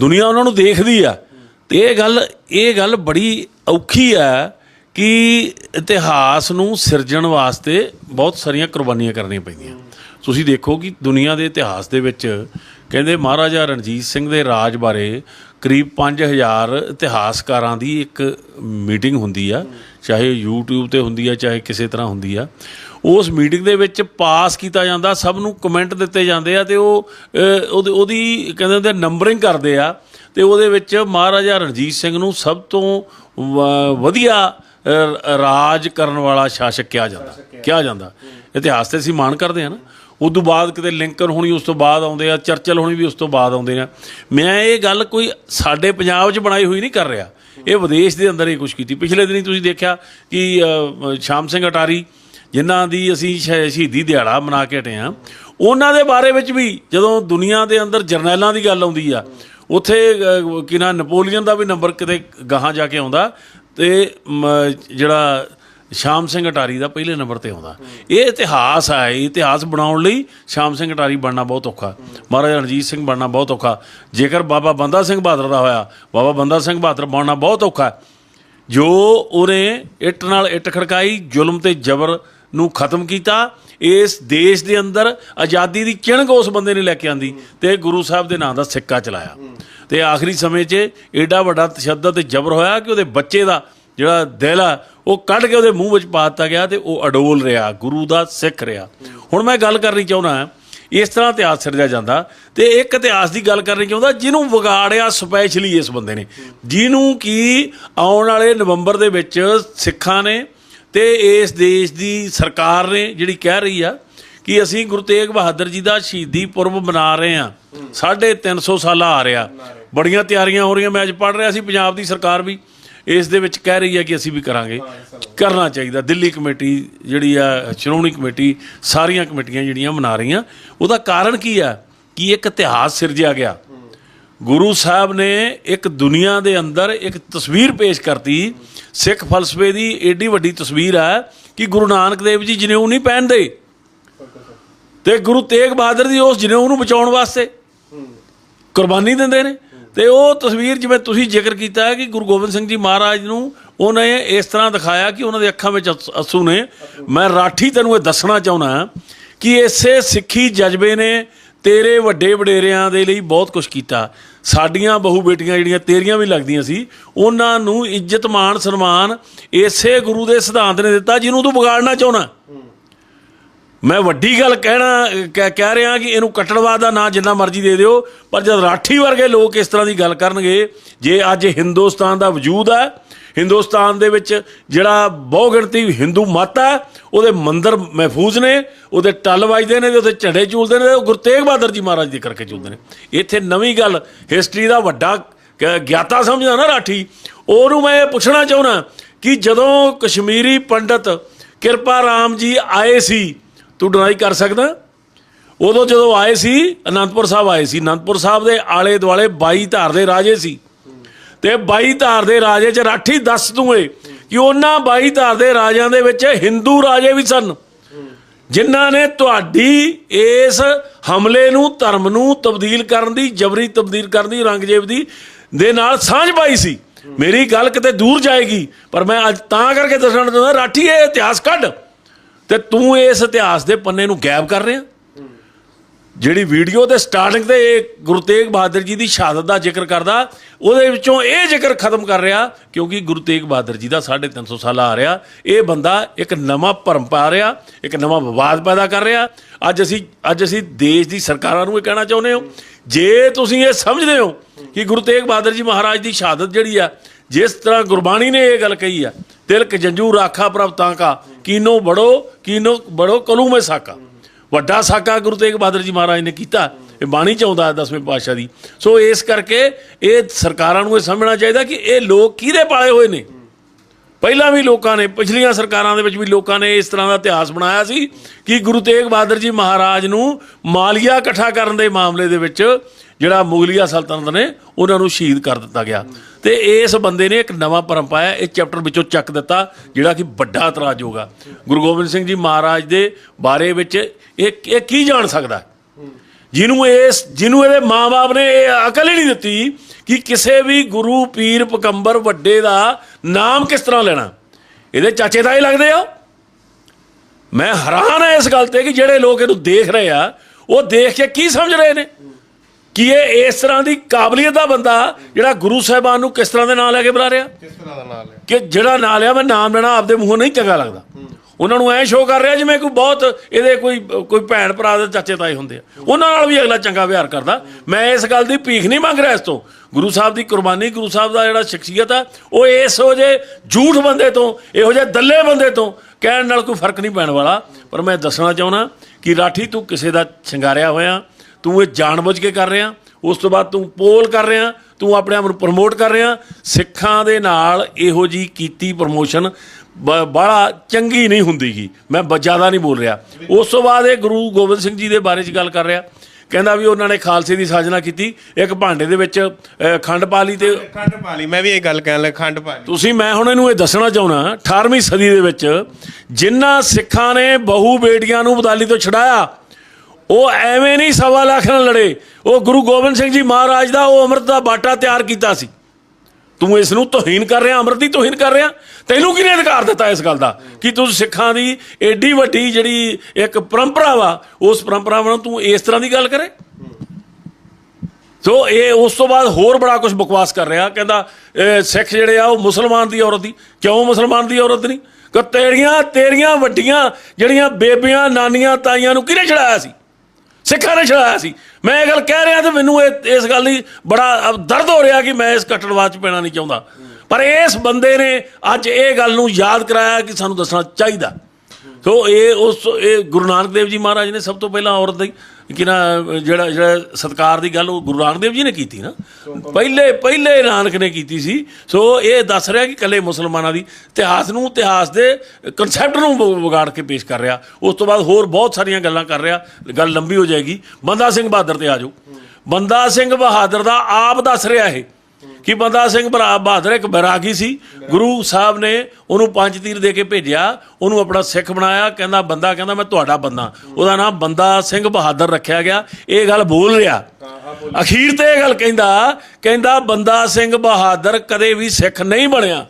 ਦੁਨੀਆ ਉਹਨਾਂ ਨੂੰ ਦੇਖਦੀ ਆ। ਤੇ ਇਹ ਗੱਲ ਇਹ ਗੱਲ ਬੜੀ ਔਖੀ ਆ ਕਿ ਇਤਿਹਾਸ ਨੂੰ ਸਿਰਜਣ ਵਾਸਤੇ ਬਹੁਤ ਸਾਰੀਆਂ ਕੁਰਬਾਨੀਆਂ ਕਰਨੀਆਂ ਪੈਂਦੀਆਂ। ਤੁਸੀਂ ਦੇਖੋ ਕਿ ਦੁਨੀਆ ਦੇ ਇਤਿਹਾਸ ਦੇ ਵਿੱਚ ਕਹਿੰਦੇ ਮਹਾਰਾਜਾ ਰਣਜੀਤ ਸਿੰਘ ਦੇ ਰਾਜ ਬਾਰੇ ਕਰੀਬ 5000 ਇਤਿਹਾਸਕਾਰਾਂ ਦੀ ਇੱਕ ਮੀਟਿੰਗ ਹੁੰਦੀ ਆ। ਚਾਹੇ YouTube ਤੇ ਹੁੰਦੀ ਆ, ਚਾਹੇ ਕਿਸੇ ਤਰ੍ਹਾਂ ਹੁੰਦੀ ਆ। ਉਸ ਮੀਟਿੰਗ ਦੇ ਵਿੱਚ ਪਾਸ ਕੀਤਾ ਜਾਂਦਾ, ਸਭ ਨੂੰ ਕਮੈਂਟ ਦਿੱਤੇ ਜਾਂਦੇ ਆ ਤੇ ਉਹ ਉਹਦੀ ਕਹਿੰਦੇ ਹੁੰਦੇ ਨੰਬਰਿੰਗ ਕਰਦੇ ਆ ਤੇ ਉਹਦੇ ਵਿੱਚ ਮਹਾਰਾਜਾ ਰਣਜੀਤ ਸਿੰਘ ਨੂੰ ਸਭ ਤੋਂ ਵ- ਵਧੀਆ ਰਾਜ ਕਰਨ ਵਾਲਾ ਸ਼ਾਸਕ ਕਿਹਾ ਜਾਂਦਾ ਕਿਹਾ ਜਾਂਦਾ। ਇਤਿਹਾਸ ਤੇ ਅਸੀਂ ਮਾਣ ਕਰਦੇ ਆ ਨਾ। ਉਦੋਂ ਬਾਅਦ ਕਿਤੇ ਲਿੰਕਨ ਹੋਣੀ, ਉਸ ਤੋਂ ਬਾਅਦ ਆਉਂਦੇ ਆ, ਚਰਚਲ ਹੋਣੀ ਵੀ ਉਸ ਤੋਂ ਬਾਅਦ ਆਉਂਦੇ ਆ। ਮੈਂ ਇਹ ਗੱਲ ਕੋਈ ਸਾਡੇ ਪੰਜਾਬ 'ਚ ਬਣਾਈ ਹੋਈ ਨਹੀਂ ਕਰ ਰਿਹਾ। ਇਹ ਵਿਦੇਸ਼ ਦੇ ਅੰਦਰ ਹੀ ਕੁਝ ਕੀਤੀ। ਪਿਛਲੇ ਦਿਨੀ ਤੁਸੀਂ ਦੇਖਿਆ ਕਿ ਸ਼ਾਮ ਸਿੰਘ ਅਟਾਰੀ ਜਿਨ੍ਹਾਂ ਦੀ ਅਸੀਂ ਸ਼ਹ- ਸ਼ਹੀਦੀ ਦਿਹਾੜਾ ਮਨਾ ਕੇ ਹਟੇ ਆ ਉਹਨਾਂ ਦੇ ਬਾਰੇ ਵਿੱਚ ਵੀ ਜਦੋਂ ਦੁਨੀਆ ਦੇ ਅੰਦਰ ਜਰਨੈਲਾਂ ਦੀ ਗੱਲ ਆਉਂਦੀ ਆ ਉੱਥੇ ਅ, ਕੀ ਨਾ ਨੈਪੋਲੀਅਨ ਦਾ ਵੀ ਨੰਬਰ ਕਿਤੇ ਗਾਹਾਂ ਜਾ ਕੇ ਆਉਂਦਾ ਤੇ ਮ, ਜਿਹੜਾ ਸ਼ਾਮ ਸਿੰਘ ਅਟਾਰੀ ਦਾ ਪਹਿਲੇ ਨੰਬਰ ਤੇ ਆਉਂਦਾ। ਇਹ ਇਤਿਹਾਸ ਹੈ ਇਹ ਇਤਿਹਾਸ ਬਣਾਉਣ ਲਈ ਸ਼ਾਮ ਸਿੰਘ ਅਟਾਰੀ ਬਣਨਾ ਬਹੁਤ ਔਖਾ। ਮਹਾਰਾਜਾ ਰਣਜੀਤ ਸਿੰਘ ਬਣਨਾ ਬਹੁਤ ਔਖਾ। ਜੇਕਰ ਬਾਬਾ ਬੰਦਾ ਸਿੰਘ ਬਹਾਦਰ ਦਾ ਹੋਇਆ ਬਾਬਾ ਬੰਦਾ ਸਿੰਘ ਬਹਾਦਰ ਬਣਨਾ ਬਹੁਤ ਔਖਾ। ਜੋ ਉਹਨੇ ਇੱਟ ਨਾਲ ਇੱਟ ਖੜਕਾਈ ਜ਼ੁਲਮ ਤੇ ਜ਼ਬਰ ਨੂੰ ਖਤਮ ਕੀਤਾ, ਇਸ ਦੇਸ਼ ਦੇ ਅੰਦਰ ਆਜ਼ਾਦੀ ਦੀ ਚਿਣਗ ਉਸ ਬੰਦੇ ਨੇ ਲੈ ਕੇ ਆਂਦੀ ਤੇ ਗੁਰੂ ਸਾਹਿਬ ਦੇ ਨਾਂ ਦਾ ਸਿੱਕਾ ਚਲਾਇਆ। ਤੇ ਆਖਰੀ ਸਮੇਂ 'ਚ ਏਡਾ ਵੱਡਾ ਤਸ਼ੱਦਦ ਤੇ ਜ਼ਬਰ ਹੋਇਆ ਕਿ ਉਹਦੇ ਬੱਚੇ ਦਾ ਜਿਹੜਾ ਦਿਲ ਆ, ਉਹ ਕੱਢ ਕੇ ਉਹਦੇ ਮੂੰਹ ਵਿੱਚ ਪਾ ਦਿੱਤਾ ਗਿਆ ਤੇ ਉਹ ਅਡੋਲ ਰਿਹਾ, ਗੁਰੂ ਦਾ ਸਿੱਖ ਰਿਹਾ। ਹੁਣ ਮੈਂ ਗੱਲ ਕਰਨੀ ਚਾਹੁੰਦਾ ਇਸ ਤਰ੍ਹਾਂ ਇਤਿਹਾਸ ਸਿਰਜਿਆ ਜਾਂਦਾ ਤੇ ਇੱਕ ਇਤਿਹਾਸ ਦੀ ਗੱਲ ਕਰਨੀ ਚਾਹੁੰਦਾ, ਜਿਹਨੂੰ ਵਿਗਾੜਿਆ ਸਪੈਸ਼ਲੀ ਇਸ ਬੰਦੇ ਨੇ। ਜਿਹਨੂੰ ਕੀ ਆਉਣ ਵਾਲੇ ਨਵੰਬਰ ਦੇ ਵਿੱਚ ਸਿੱਖਾਂ ਨੇ ਤੇ ਇਸ ਦੇਸ਼ ਦੀ ਸਰਕਾਰ ਨੇ ਜਿਹੜੀ ਕਹਿ ਰਹੀ ਆ ਕਿ ਅਸੀਂ ਗੁਰੂ ਤੇਗ ਬਹਾਦਰ ਜੀ ਦਾ ਸ਼ਹੀਦੀ ਪੁਰਬ ਮਨਾ ਰਹੇ ਆ ਸਾਢੇ 300 ਸਾਲਾ ਆ ਰਿਹਾ। ਬੜੀਆਂ ਤਿਆਰੀਆਂ ਹੋ ਰਹੀਆਂ। ਮੈਂ ਅੱਜ ਪੜ੍ਹ ਰਿਹਾ ਸੀ, ਪੰਜਾਬ ਦੀ ਸਰਕਾਰ ਵੀ ਇਸ ਦੇ ਵਿੱਚ ਕਹਿ ਰਹੀ ਹੈ ਕਿ ਅਸੀਂ ਵੀ ਕਰਾਂਗੇ। ਕਰਨਾ ਚਾਹੀਦਾ। ਦਿੱਲੀ ਕਮੇਟੀ ਜਿਹੜੀ ਆ, ਸ਼੍ਰੋਮਣੀ ਕਮੇਟੀ, ਸਾਰੀਆਂ ਕਮੇਟੀਆਂ ਜਿਹੜੀਆਂ ਮਨਾ ਰਹੀਆਂ। ਉਹਦਾ ਕਾਰਨ ਕੀ ਆ? ਕਿ ਇੱਕ ਇਤਿਹਾਸ ਸਿਰਜਿਆ ਗਿਆ। ਗੁਰੂ ਸਾਹਿਬ ਨੇ ਇੱਕ ਦੁਨੀਆ ਦੇ ਅੰਦਰ ਇੱਕ ਤਸਵੀਰ ਪੇਸ਼ ਕਰਤੀ ਸਿੱਖ ਫਲਸਫੇ ਦੀ ਏਡੀ ਵੱਡੀ ਤਸਵੀਰ ਹੈ ਕਿ ਗੁਰੂ ਨਾਨਕ ਦੇਵ ਜੀ ਜਨੇਊ ਨਹੀਂ ਪਹਿਨਦੇ। ਤੇ ਗੁਰੂ ਤੇਗ ਬਹਾਦਰ ਦੀ ਉਸ ਜਨੇਊ ਨੂੰ ਬਚਾਉਣ ਵਾਸਤੇ ਕੁਰਬਾਨੀ ਦਿੰਦੇ ਨੇ। ਤੇ ਉਹ ਤਸਵੀਰ ਜਿਵੇਂ ਤੁਸੀਂ ਜ਼ਿਕਰ ਕੀਤਾ ਹੈ ਕਿ ਗੁਰੂ ਗੋਬਿੰਦ ਸਿੰਘ ਜੀ ਮਹਾਰਾਜ ਨੂੰ ਉਹਨੇ ਇਸ ਤਰ੍ਹਾਂ ਦਿਖਾਇਆ ਕਿ ਉਹਨਾਂ ਦੇ ਅੱਖਾਂ ਵਿੱਚ ਅਸ- ਅਸੂ ਨੇ। ਮੈਂ ਰਾਠੀ ਤੈਨੂੰ ਇਹ ਦੱਸਣਾ ਚਾਹੁੰਦਾ ਕਿ ਇਸੇ ਸਿੱਖੀ ਜਜ਼ਬੇ ਨੇ ਤੇਰੇ ਵੱਡੇ ਵਡੇਰਿਆਂ ਦੇ ਲਈ ਬਹੁਤ ਕੁਝ ਕੀਤਾ। ਸਾਡੀਆਂ ਬਹੂ ਬੇਟੀਆਂ ਜਿਹੜੀਆਂ ਤੇਰੀਆਂ ਵੀ ਲੱਗਦੀਆਂ ਸੀ, ਉਹਨਾਂ ਨੂੰ ਇੱਜ਼ਤ, ਮਾਣ, ਸਨਮਾਨ ਇਸੇ ਗੁਰੂ ਦੇ ਸਿਧਾਂਤ ਨੇ ਦਿੱਤਾ, ਜਿਹਨੂੰ ਤੂੰ ਵਿਗਾੜਨਾ ਚਾਹੁੰਦਾ ਮੈਂ ਵੱਡੀ ਗੱਲ ਕਹਿਣਾ, ਕਹਿ ਕਹਿ ਰਿਹਾ ਕਿ ਇਹਨੂੰ ਕੱਟੜਵਾਦ ਦਾ ਨਾਂ ਜਿੰਨਾ ਮਰਜ਼ੀ ਦੇ ਦਿਓ, ਪਰ ਜਦ ਰਾਠੀ ਵਰਗੇ ਲੋਕ ਇਸ ਤਰ੍ਹਾਂ ਦੀ ਗੱਲ ਕਰਨਗੇ, ਜੇ ਅੱਜ ਹਿੰਦੁਸਤਾਨ ਦਾ ਵਜੂਦ ਹੈ ਹਿੰਦੁਸਤਾਨ ਦੇ ਵਿੱਚ ਜਿਹੜਾ ਬਹੁਗਿਣਤੀ ਹਿੰਦੂ ਮਾਤਾ ਉਹਦੇ ਮੰਦਰ ਮਹਿਫੂਜ਼ ਨੇ, ਉਹਦੇ ਟੱਲ ਵੱਜਦੇ ਨੇ ਤੇ ਉਹਦੇ ਝੰਡੇ ਝੂਲਦੇ ਨੇ ਤੇ ਉਹ ਗੁਰੂ ਤੇਗ ਬਹਾਦਰ ਜੀ ਮਹਾਰਾਜ ਦੇ ਕਰਕੇ ਝੂਲਦੇ ਨੇ। ਇੱਥੇ ਨਵੀਂ ਗੱਲ ਹਿਸਟਰੀ ਦਾ ਵੱਡਾ ਗਿਆਤਾ ਸਮਝਦਾ ਨਾ ਰਾਠੀ। ਉਹਨੂੰ ਮੈਂ ਇਹ ਪੁੱਛਣਾ ਚਾਹੁੰਦਾ ਕਿ ਜਦੋਂ ਕਸ਼ਮੀਰੀ ਪੰਡਤ ਕਿਰਪਾ ਰਾਮ ਜੀ ਆਏ ਸੀ, ਤੂੰ ਡਿਨਾਈ ਕਰ ਸਕਦਾ? ਉਦੋਂ ਜਦੋਂ ਆਏ ਸੀ, ਅਨੰਦਪੁਰ ਸਾਹਿਬ ਆਏ ਸੀ। ਅਨੰਦਪੁਰ ਸਾਹਿਬ ਦੇ ਆਲੇ ਦੁਆਲੇ 22 ਧਾਰ ਦੇ ਰਾਜੇ ਸੀ। ਤੇ ਬਾਈ ਧਾਰ ਦੇ ਰਾਜੇ ਚ ਰਾਠੀ ਦੱਸ ਦੂੰ ਏ ਕਿ ਉਹਨਾਂ ਬਾਈ ਧਾਰ ਦੇ ਰਾਜਿਆਂ ਦੇ ਵਿੱਚ ਹਿੰਦੂ ਰਾਜੇ ਵੀ ਸਨ। ਜਿਨ੍ਹਾਂ ਨੇ ਤੁਹਾਡੀ ਇਸ ਹਮਲੇ ਨੂੰ, ਧਰਮ ਨੂੰ ਤਬਦੀਲ ਕਰਨ ਦੀ, ਜਬਰੀ ਤਬਦੀਲ ਕਰਨ ਦੀ, ਰੰਗਜੇਬ ਦੀ ਦੇ ਨਾਲ ਸਾਂਝ ਪਾਈ ਸੀ। ਮੇਰੀ ਗੱਲ ਕਿਤੇ ਦੂਰ ਜਾਏਗੀ, ਪਰ ਮੈਂ ਅੱਜ ਤਾਂ ਕਰਕੇ ਦੱਸਣਾ ਚਾਹੁੰਦਾ, ਰਾਠੀ, ਇਹ ਇਤਿਹਾਸ ਕੱਢ। ਤੇ ਤੂੰ ਇਸ ਇਤਿਹਾਸ ਦੇ ਪੰਨੇ ਨੂੰ ਗਾਇਬ ਕਰ ਰਿਹਾ। ਜਿਹੜੀ ਵੀਡੀਓ ਦੇ ਸਟਾਰਟਿੰਗ ਤੇ ਇਹ ਗੁਰੂ ਤੇਗ ਬਹਾਦਰ ਜੀ ਦੀ ਸ਼ਹਾਦਤ ਦਾ ਜ਼ਿਕਰ ਕਰਦਾ, ਉਹਦੇ ਵਿੱਚੋਂ ਇਹ ਜ਼ਿਕਰ ਖਤਮ ਕਰ ਰਿਹਾ ਕਿਉਂਕਿ ਗੁਰੂ ਤੇਗ ਬਹਾਦਰ ਜੀ ਦਾ 350 ਸਾਲ ਆ ਰਿਹਾ। ਇਹ ਬੰਦਾ ਇੱਕ ਨਵਾਂ ਭਰਮ ਪਾ ਰਿਹਾ, ਇੱਕ ਨਵਾਂ ਵਿਵਾਦ ਪੈਦਾ ਕਰ ਰਿਹਾ। ਅੱਜ ਅਸੀਂ ਅੱਜ ਅਸੀਂ ਦੇਸ਼ ਦੀ ਸਰਕਾਰਾਂ ਨੂੰ ਇਹ ਕਹਿਣਾ ਚਾਹੁੰਦੇ ਹਾਂ, ਜੇ ਤੁਸੀਂ ਇਹ ਸਮਝਦੇ ਹੋ ਕਿ ਗੁਰੂ ਤੇਗ ਬਹਾਦਰ ਜੀ ਮਹਾਰਾਜ ਦੀ ਸ਼ਹਾਦਤ ਜਿਹੜੀ ਆ, ਜਿਸ ਤਰ੍ਹਾਂ ਗੁਰਬਾਣੀ ਨੇ ਇਹ ਗੱਲ ਕਹੀ ਆ, ਤਿਲਕ ਜੰਜੂ ਰਾਖਾ ਪ੍ਰਭ ਤਾਂ ਕਾ, ਕੀਨੋ ਬੜੋ ਕੀਨੋ ਬੜੋ ਕਲੂ ਮੇ ਸਾਕਾ। ਵੱਡਾ ਸਾਕਾ ਗੁਰੂ ਤੇਗ ਬਹਾਦਰ ਜੀ ਮਹਾਰਾਜ ਨੇ ਕੀਤਾ, ਇਹ ਬਾਣੀ ਚ ਆਉਂਦਾ ਦਸਵੇਂ ਪਾਤਸ਼ਾਹ ਦੀ। ਸੋ ਇਸ ਕਰਕੇ ਇਹ ਸਰਕਾਰਾਂ ਨੂੰ ਇਹ ਸਮਝਣਾ ਚਾਹੀਦਾ ਕਿ ਇਹ ਲੋਕ ਕਿਹਦੇ ਪਾਲੇ ਹੋਏ ਨੇ? ਪਹਿਲਾਂ ਵੀ ਲੋਕਾਂ ਨੇ, ਪਿਛਲੀਆਂ ਸਰਕਾਰਾਂ ਦੇ ਵਿੱਚ ਵੀ ਲੋਕਾਂ ਨੇ ਇਸ ਤਰ੍ਹਾਂ ਦਾ ਇਤਿਹਾਸ ਬਣਾਇਆ ਸੀ ਕਿ ਗੁਰੂ ਤੇਗ ਬਹਾਦਰ ਜੀ ਮਹਾਰਾਜ ਨੂੰ ਮਾਲੀਆ ਇਕੱਠਾ ਕਰਨ ਦੇ ਮਾਮਲੇ ਦੇ ਵਿੱਚ ਜਿਹੜਾ ਮੁਗਲੀਆ ਸਲਤਨਤ ਨੇ, ਉਹਨਾਂ ਨੂੰ ਸ਼ਹੀਦ ਕਰ ਦਿੱਤਾ ਗਿਆ। ਤੇ ਇਸ ਬੰਦੇ ਨੇ ਇੱਕ ਨਵਾਂ ਭਰਮ ਪਾਇਆ, ਇਹ ਚੈਪਟਰ ਵਿੱਚੋਂ ਚੱਕ ਦਿੱਤਾ, ਜਿਹੜਾ ਕਿ ਵੱਡਾ ਇਤਰਾਜ਼ ਹੋਗਾ ਗੁਰੂ ਗੋਬਿੰਦ ਸਿੰਘ ਜੀ ਮਹਾਰਾਜ ਦੇ ਬਾਰੇ ਵਿੱਚ ਇਹ ਇਹ ਕੀ ਜਾਣ ਸਕਦਾ? ਜਿਹਨੂੰ ਇਸ, ਜਿਹਨੂੰ ਇਹਦੇ ਮਾਪੇ ਨੇ ਇਹ ਅਕਲ ਹੀ ਨਹੀਂ ਦਿੱਤੀ ਕਿ ਕਿਸੇ ਵੀ ਗੁਰੂ ਪੀਰ ਪਕੰਬਰ ਵੱਡੇ ਦਾ ਨਾਮ ਕਿਸ ਤਰ੍ਹਾਂ ਲੈਣਾ। ਇਹਦੇ ਚਾਚੇ ਤਾਏ ਲੱਗਦੇ ਆ ਮੈਂ ਹੈਰਾਨ ਹਾਂ ਇਸ ਗੱਲ ਤੇ ਕਿ ਜਿਹੜੇ ਲੋਕ ਇਹਨੂੰ ਦੇਖ ਰਹੇ ਆ, ਉਹ ਦੇਖ ਕੇ ਕੀ ਸਮਝ ਰਹੇ ਨੇ? ਕਿ ਇਹ ਇਸ ਤਰ੍ਹਾਂ ਦੀ ਕਾਬਲੀਅਤ ਦਾ ਬੰਦਾ ਜਿਹੜਾ ਗੁਰੂ ਸਾਹਿਬਾਨ ਨੂੰ ਕਿਸ ਤਰ੍ਹਾਂ ਦੇ ਨਾਂ ਲੈ ਕੇ ਬੁਲਾ ਰਿਹਾ? ਕਿਸ ਤਰ੍ਹਾਂ ਦਾ ਨਾਲ ਹੈ ਕਿ ਜਿਹੜਾ ਨਾਂ ਲਿਆ ਮੈਂ ਨਾਮ ਲੈਣਾ ਆਪਦੇ ਮੂੰਹੋਂ ਨਹੀਂ ਚੰਗਾ ਲੱਗਦਾ। ਉਹਨਾਂ ਨੂੰ ਐ ਸ਼ੋਅ ਕਰ ਰਿਹਾ ਜਿਵੇਂ ਕੋਈ ਬਹੁਤ ਇਹਦੇ ਕੋਈ ਕੋਈ ਭੈਣ ਭਰਾ ਦੇ ਚਾਚੇ ਤਾਏ ਹੁੰਦੇ ਆ। ਉਹਨਾਂ ਨਾਲ ਵੀ ਅਗਲਾ ਚੰਗਾ ਵਿਹਾਰ ਕਰਦਾ। ਮੈਂ ਇਸ ਗੱਲ ਦੀ ਭੀਖ ਨਹੀਂ ਮੰਗ ਰਿਹਾ ਇਸ ਤੋਂ। ਗੁਰੂ ਸਾਹਿਬ ਦੀ ਕੁਰਬਾਨੀ ਗੁਰੂ ਸਾਹਿਬ ਦਾ ਜਿਹੜਾ ਸ਼ਖਸੀਅਤ ਆ ਉਹ ਇਸ ਹੋ ਜੇ ਝੂਠ ਬੰਦੇ ਤੋਂ ਇਹੋ ਜਿਹੇ ਦੱਲੇ ਬੰਦੇ ਤੋਂ ਕਹਿਣ ਨਾਲ ਕੋਈ ਫ਼ਰਕ ਨਹੀਂ ਪੈਣ ਵਾਲਾ। ਪਰ ਮੈਂ ਦੱਸਣਾ ਚਾਹੁੰਦਾ ਕਿ ਰਾਠੀ ਤੂੰ ਕਿਸੇ ਦਾ ਸ਼ਿੰਗਾਰਿਆ ਹੋਇਆ। ਤੂੰ ਇਹ ਜਾਣਬੁੱਝ ਕੇ ਕਰ ਰਿਹਾ ਉਸ ਤੋਂ ਬਾਅਦ ਤੂੰ ਪੋਲ ਕਰ ਰਿਹਾ ਤੂੰ ਆਪਣੇ ਆਪ ਨੂੰ ਪ੍ਰਮੋਟ ਕਰ ਰਿਹਾ ਸਿੱਖਾਂ ਦੇ ਨਾਲ ਇਹੋ ਜੀ ਕੀਤੀ ਪ੍ਰਮੋਸ਼ਨ ਬੜਾ ਚੰਗੀ ਨਹੀਂ ਹੁੰਦੀਗੀ। ਮੈਂ ਜ਼ਿਆਦਾ ਨਹੀਂ ਬੋਲ ਰਿਹਾ। ਉਸ ਤੋਂ ਬਾਅਦ ਇਹ ਗੁਰੂ ਗੋਬਿੰਦ ਸਿੰਘ ਜੀ ਦੇ ਬਾਰੇ 'ਚ ਗੱਲ ਕਰ ਰਿਹਾ। ਕਹਿੰਦਾ ਵੀ ਉਹਨਾਂ ਨੇ ਖਾਲਸੇ ਦੀ ਸਾਜਨਾ ਕੀਤੀ। ਇੱਕ ਭਾਂਡੇ ਦੇ ਵਿੱਚ ਖੰਡ ਪਾ ਲਈ ਤੇ ਖੰਡ ਪਾ ਲਈ। ਮੈਂ ਵੀ ਇਹ ਗੱਲ ਕਹਿਣ ਲੱਗਾ ਖੰਡ ਪਾ ਲਈ। ਤੁਸੀਂ ਮੈਂ ਹੁਣ ਇਹਨੂੰ ਇਹ ਦੱਸਣਾ ਚਾਹੁੰਦਾ 18ਵੀਂ ਸਦੀ ਦੇ ਵਿੱਚ ਜਿਨ੍ਹਾਂ ਸਿੱਖਾਂ ਨੇ ਬਹੂ ਬੇਟੀਆਂ ਨੂੰ ਬਦਾਲੀ ਤੋਂ ਛਡਾਇਆ ਉਹ ਐਵੇਂ ਨਹੀਂ ਸਵਾ ਲੱਖ ਨਾਲ ਲੜੇ। ਉਹ ਗੁਰੂ ਗੋਬਿੰਦ ਸਿੰਘ ਜੀ ਮਹਾਰਾਜ ਦਾ ਉਹ ਅੰਮ੍ਰਿਤ ਦਾ ਬਾਟਾ ਤਿਆਰ ਕੀਤਾ ਸੀ। ਤੂੰ ਇਸ ਨੂੰ ਤੋਹੀਨ ਕਰ ਰਿਹਾ, ਅੰਮ੍ਰਿਤ ਦੀ ਤੋਹੀਨ ਕਰ ਰਿਹਾ। ਤੈਨੂੰ ਕਿਹਨੇ ਅਧਿਕਾਰ ਦਿੱਤਾ ਇਸ ਗੱਲ ਦਾ? ਕਿ ਤੂੰ ਸਿੱਖਾਂ ਦੀ ਏਡੀ ਵੱਡੀ ਜਿਹੜੀ ਇੱਕ ਪਰੰਪਰਾ ਵਾ, ਉਸ ਪਰੰਪਰਾ ਨੂੰ ਤੂੰ ਇਸ ਤਰ੍ਹਾਂ ਦੀ ਗੱਲ ਕਰੇ? ਸੋ ਇਹ ਉਸ ਤੋਂ ਬਾਅਦ ਹੋਰ ਬੜਾ ਕੁਝ ਬਕਵਾਸ ਕਰ ਰਿਹਾ। ਕਹਿੰਦਾ ਸਿੱਖ ਜਿਹੜੇ ਆ, ਉਹ ਮੁਸਲਮਾਨ ਦੀ ਔਰਤ ਦੀ। ਕਿਉਂ ਮੁਸਲਮਾਨ ਦੀ ਔਰਤ ਨਹੀਂ? ਕਿ ਤੇਰੀਆਂ ਤੇਰੀਆਂ ਵੱਡੀਆਂ ਜਿਹੜੀਆਂ ਬੇਬੀਆਂ, ਨਾਨੀਆਂ, ਤਾਈਆਂ ਨੂੰ ਕਿਹਨੇ ਛੜਾਇਆ ਸੀ? ਸਿੱਖਾਂ ਨੇ ਛੜਾਇਆ ਸੀ। ਮੈਂ ਇਹ ਗੱਲ ਕਹਿ ਰਿਹਾ ਤੇ ਮੈਨੂੰ ਇਹ ਇਸ ਗੱਲ ਦੀ ਬੜਾ ਦਰਦ ਹੋ ਰਿਹਾ ਕਿ ਮੈਂ ਇਸ ਕੱਟੜਵਾਦ ਚ ਪੈਣਾ ਨਹੀਂ ਚਾਹੁੰਦਾ। ਪਰ ਇਸ ਬੰਦੇ ਨੇ ਅੱਜ ਇਹ ਗੱਲ ਨੂੰ ਯਾਦ ਕਰਾਇਆ ਕਿ ਸਾਨੂੰ ਦੱਸਣਾ ਚਾਹੀਦਾ। ਸੋ ਇਹ ਉਸ ਇਹ ਗੁਰੂ ਨਾਨਕ ਦੇਵ ਜੀ ਮਹਾਰਾਜ ਨੇ ਸਭ ਤੋਂ ਪਹਿਲਾਂ ਔਰਤ ਦੀ ਕਿ ਨਾ, ਜਿਹੜਾ ਜਿਹੜਾ ਸਤਕਾਰ ਦੀ ਗੱਲ ਉਹ ਗੁਰੂ ਨਾਨਕ ਦੇਵ ਜੀ ਨੇ ਕੀਤੀ ਨਾ। ਪਹਿਲੇ ਪਹਿਲੇ ਨਾਨਕ ਨੇ ਕੀਤੀ ਸੀ। ਸੋ ਇਹ ਦੱਸ ਰਿਹਾ ਕਿ ਕੱਲੇ ਮੁਸਲਮਾਨਾਂ ਦੀ ਇਤਿਹਾਸ ਨੂੰ, ਇਤਿਹਾਸ ਦੇ ਕਨਸੈਪਟ ਨੂੰ ਵਿਗਾੜ ਕੇ ਪੇਸ਼ ਕਰ ਰਿਹਾ। ਉਸ ਤੋਂ ਬਾਅਦ ਹੋਰ ਬਹੁਤ ਸਾਰੀਆਂ ਗੱਲਾਂ ਕਰ ਰਿਹਾ। ਗੱਲ ਲੰਬੀ ਹੋ ਜਾਏਗੀ। ਬੰਦਾ ਸਿੰਘ ਬਹਾਦਰ ਤੇ ਆ ਜਾਓ। ਬੰਦਾ ਸਿੰਘ ਬਹਾਦਰ ਦਾ ਆਪ ਦੱਸ ਰਿਹਾ ਇਹ। ਕਿ ਬੰਦਾ ਸਿੰਘ ਬਰਾ ਬਹਾਦਰ ਇੱਕ ਬੈਰਾਗੀ ਸੀ? ਗੁਰੂ ਸਾਹਿਬ ਨੇ ਉਹਨੂੰ ਪੰਜ ਤੀਰ ਦੇ ਕੇ ਭੇਜਿਆ, ਉਹਨੂੰ ਆਪਣਾ ਸਿੱਖ ਬਣਾਇਆ, ਕਹਿੰਦਾ ਬੰਦਾ, ਕਹਿੰਦਾ ਮੈਂ ਤੁਹਾਡਾ ਬੰਦਾ। ਉਹਦਾ ਨਾਮ ਬੰਦਾ ਸਿੰਘ ਬਹਾਦਰ ਰੱਖਿਆ ਗਿਆ। ਇਹ ਗੱਲ ਬੋਲ ਰਿਹਾ। ਅਖੀਰ ਤੇ ਇਹ ਗੱਲ ਕਹਿੰਦਾ ਕਹਿੰਦਾ ਬੰਦਾ ਸਿੰਘ ਬਹਾਦਰ ਕਦੇ ਵੀ ਸਿੱਖ ਨਹੀਂ ਬਣਿਆ।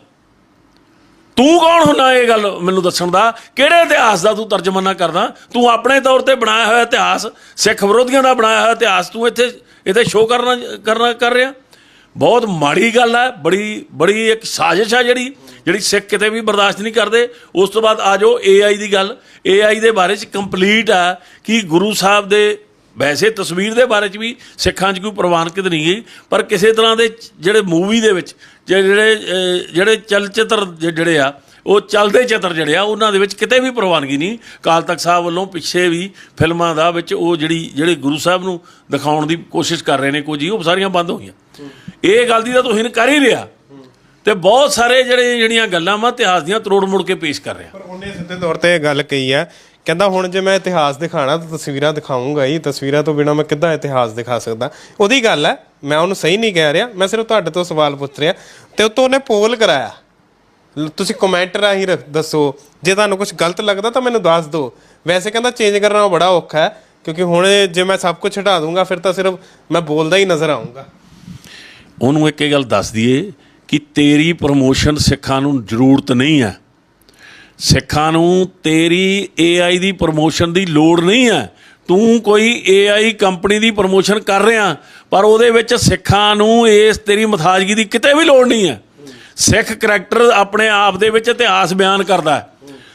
ਤੂੰ ਕੌਣ ਹੁੰਨਾ ਇਹ ਗੱਲ ਮੈਨੂੰ ਦੱਸਣ ਦਾ? ਕਿਹੜੇ ਇਤਿਹਾਸ ਦਾ ਤੂੰ ਤਰਜਮਾਨਾ ਕਰਦਾ? ਤੂੰ ਆਪਣੇ ਤੌਰ ਤੇ ਬਣਾਇਆ ਹੋਇਆ ਇਤਿਹਾਸ, ਸਿੱਖ ਵਿਰੋਧੀਆਂ ਦਾ ਬਣਾਇਆ ਹੋਇਆ ਇਤਿਹਾਸ ਤੂੰ ਇੱਥੇ ਇੱਥੇ ਸ਼ੋਅ ਕਰਨਾ ਕਰਨਾ, ਕਰ ਰਿਹਾ? ਬਹੁਤ ਮਾੜੀ ਗੱਲ ਹੈ, ਬੜੀ ਬੜੀ ਇੱਕ ਸਾਜ਼ਿਸ਼ ਹੈ ਜਿਹੜੀ ਜਿਹੜੀ ਸਿੱਖ ਕਿਤੇ ਵੀ ਬਰਦਾਸ਼ਤ ਨਹੀਂ ਕਰਦੇ। ਉਸ ਤੋਂ ਬਾਅਦ ਆ ਜਾਓ AI ਦੀ ਗੱਲ। AI ਦੇ ਬਾਰੇ ਚ ਕੰਪਲੀਟ ਆ ਕਿ ਗੁਰੂ ਸਾਹਿਬ ਦੇ ਵੈਸੇ ਤਸਵੀਰ ਦੇ ਬਾਰੇ ਚ ਵੀ ਸਿੱਖਾਂ 'ਚ ਕੋਈ ਪ੍ਰਵਾਨਿਤ ਨਹੀਂ ਗਈ, ਪਰ ਕਿਸੇ ਤਰ੍ਹਾਂ ਦੇ ਜਿਹੜੇ ਮੂਵੀ ਦੇ ਵਿੱਚ ਜਿਹੜੇ ਜਿਹੜੇ ਚਲਚਿੱਤਰ ਜਿਹੜੇ ਆ, ਉਹ ਚੱਲਦੇ ਚਿੱਤਰ ਜਿਹੜੇ ਆ, ਉਹਨਾਂ ਦੇ ਵਿੱਚ ਕਿਤੇ ਵੀ ਪ੍ਰਵਾਨਗੀ ਨਹੀਂ। ਕਾਲ ਤਖਤ ਸਾਹਿਬ ਵੱਲੋਂ ਪਿੱਛੇ ਵੀ ਫਿਲਮਾਂ ਦਾ ਵਿੱਚ ਉਹ ਜਿਹੜੀ, ਜਿਹੜੇ ਗੁਰੂ ਸਾਹਿਬ ਨੂੰ ਦਿਖਾਉਣ ਦੀ ਕੋਸ਼ਿਸ਼ ਕਰ ਰਹੇ ਨੇ ਕੁਝ ਹੀ ਉਹ ਸਾਰੀਆਂ ਬੰਦ ਹੋਈਆਂ ਇਹ ਗੱਲ ਦੀ ਤਾਂ ਤੁਸੀਂ ਕਰ ਹੀ ਰਿਹਾ। ਤੇ ਬਹੁਤ ਸਾਰੇ ਜਿਹੜੇ ਜਿਹੜੀਆਂ ਗੱਲਾਂ ਵਾ ਇਤਿਹਾਸ ਦੀਆਂ ਤਰੋੜ ਮੁੜ ਕੇ ਪੇਸ਼ ਕਰ ਰਿਹਾ। ਪਰ ਉਹਨੇ ਸਿੱਧੇ ਤੌਰ ਤੇ ਇਹ ਗੱਲ ਕਹੀ ਹੈ। ਕਹਿੰਦਾ ਹੁਣ ਜੇ ਮੈਂ ਇਤਿਹਾਸ ਦਿਖਾਣਾ ਤਾਂ ਤਸਵੀਰਾਂ ਦਿਖਾਉਂਗਾ ਹੀ। ਤਸਵੀਰਾਂ ਤੋਂ ਬਿਨਾ ਮੈਂ ਕਿੱਦਾਂ ਇਤਿਹਾਸ ਦਿਖਾ ਸਕਦਾ? ਉਹਦੀ ਗੱਲ ਹੈ, ਮੈਂ ਉਹਨੂੰ ਸਹੀ ਨਹੀਂ ਕਹਿ ਰਿਹਾ। ਮੈਂ ਸਿਰਫ ਤੁਹਾਡੇ ਤੋਂ ਸਵਾਲ ਪੁੱਛ ਰਿਹਾ। ਤੇ ਉਤੋਂ ਉਹਨੇ ਪੋਲ ਕਰਾਇਆ। ਤੁਸੀਂ ਕਮੈਂਟ ਰਾਹੀਂ ਰ- ਦੱਸੋ। ਜੇ ਤੁਹਾਨੂੰ ਕੁਝ ਗਲਤ ਲੱਗਦਾ ਤਾਂ ਮੈਨੂੰ ਦੱਸ ਦਿਓ। ਵੈਸੇ ਕਹਿੰਦਾ ਚੇਂਜ ਕਰਨਾ ਬੜਾ ਔਖਾ ਹੈ, ਕਿਉਂਕਿ ਹੁਣ ਜੇ ਮੈਂ ਸਭ ਕੁਝ ਹਟਾ ਦੂੰਗਾ, ਫਿਰ ਤਾਂ ਸਿਰਫ ਮੈਂ ਬੋਲਦਾ ਹੀ ਨਜ਼ਰ ਆਉਂਗਾ ਉਹਨੂੰ ਇੱਕ ਇਹ ਗੱਲ ਦੱਸ ਦਈਏ ਕਿ ਤੇਰੀ ਪ੍ਰਮੋਸ਼ਨ ਸਿੱਖਾਂ ਨੂੰ ਜ਼ਰੂਰਤ ਨਹੀਂ ਹੈ। ਸਿੱਖਾਂ ਨੂੰ ਤੇਰੀ AI ਦੀ ਪ੍ਰਮੋਸ਼ਨ ਦੀ ਲੋੜ ਨਹੀਂ ਹੈ। ਤੂੰ ਕੋਈ AI ਕੰਪਨੀ ਦੀ ਪ੍ਰਮੋਸ਼ਨ ਕਰ ਰਿਹਾ, ਪਰ ਉਹਦੇ ਵਿੱਚ ਸਿੱਖਾਂ ਨੂੰ ਇਸ ਤੇਰੀ ਮਥਾਜਗੀ ਦੀ ਕਿਤੇ ਵੀ ਲੋੜ ਨਹੀਂ ਹੈ। ਸਿੱਖ ਕਰੈਕਟਰ ਆਪਣੇ ਆਪ ਦੇ ਵਿੱਚ ਇਤਿਹਾਸ ਬਿਆਨ ਕਰਦਾ ਹੈ।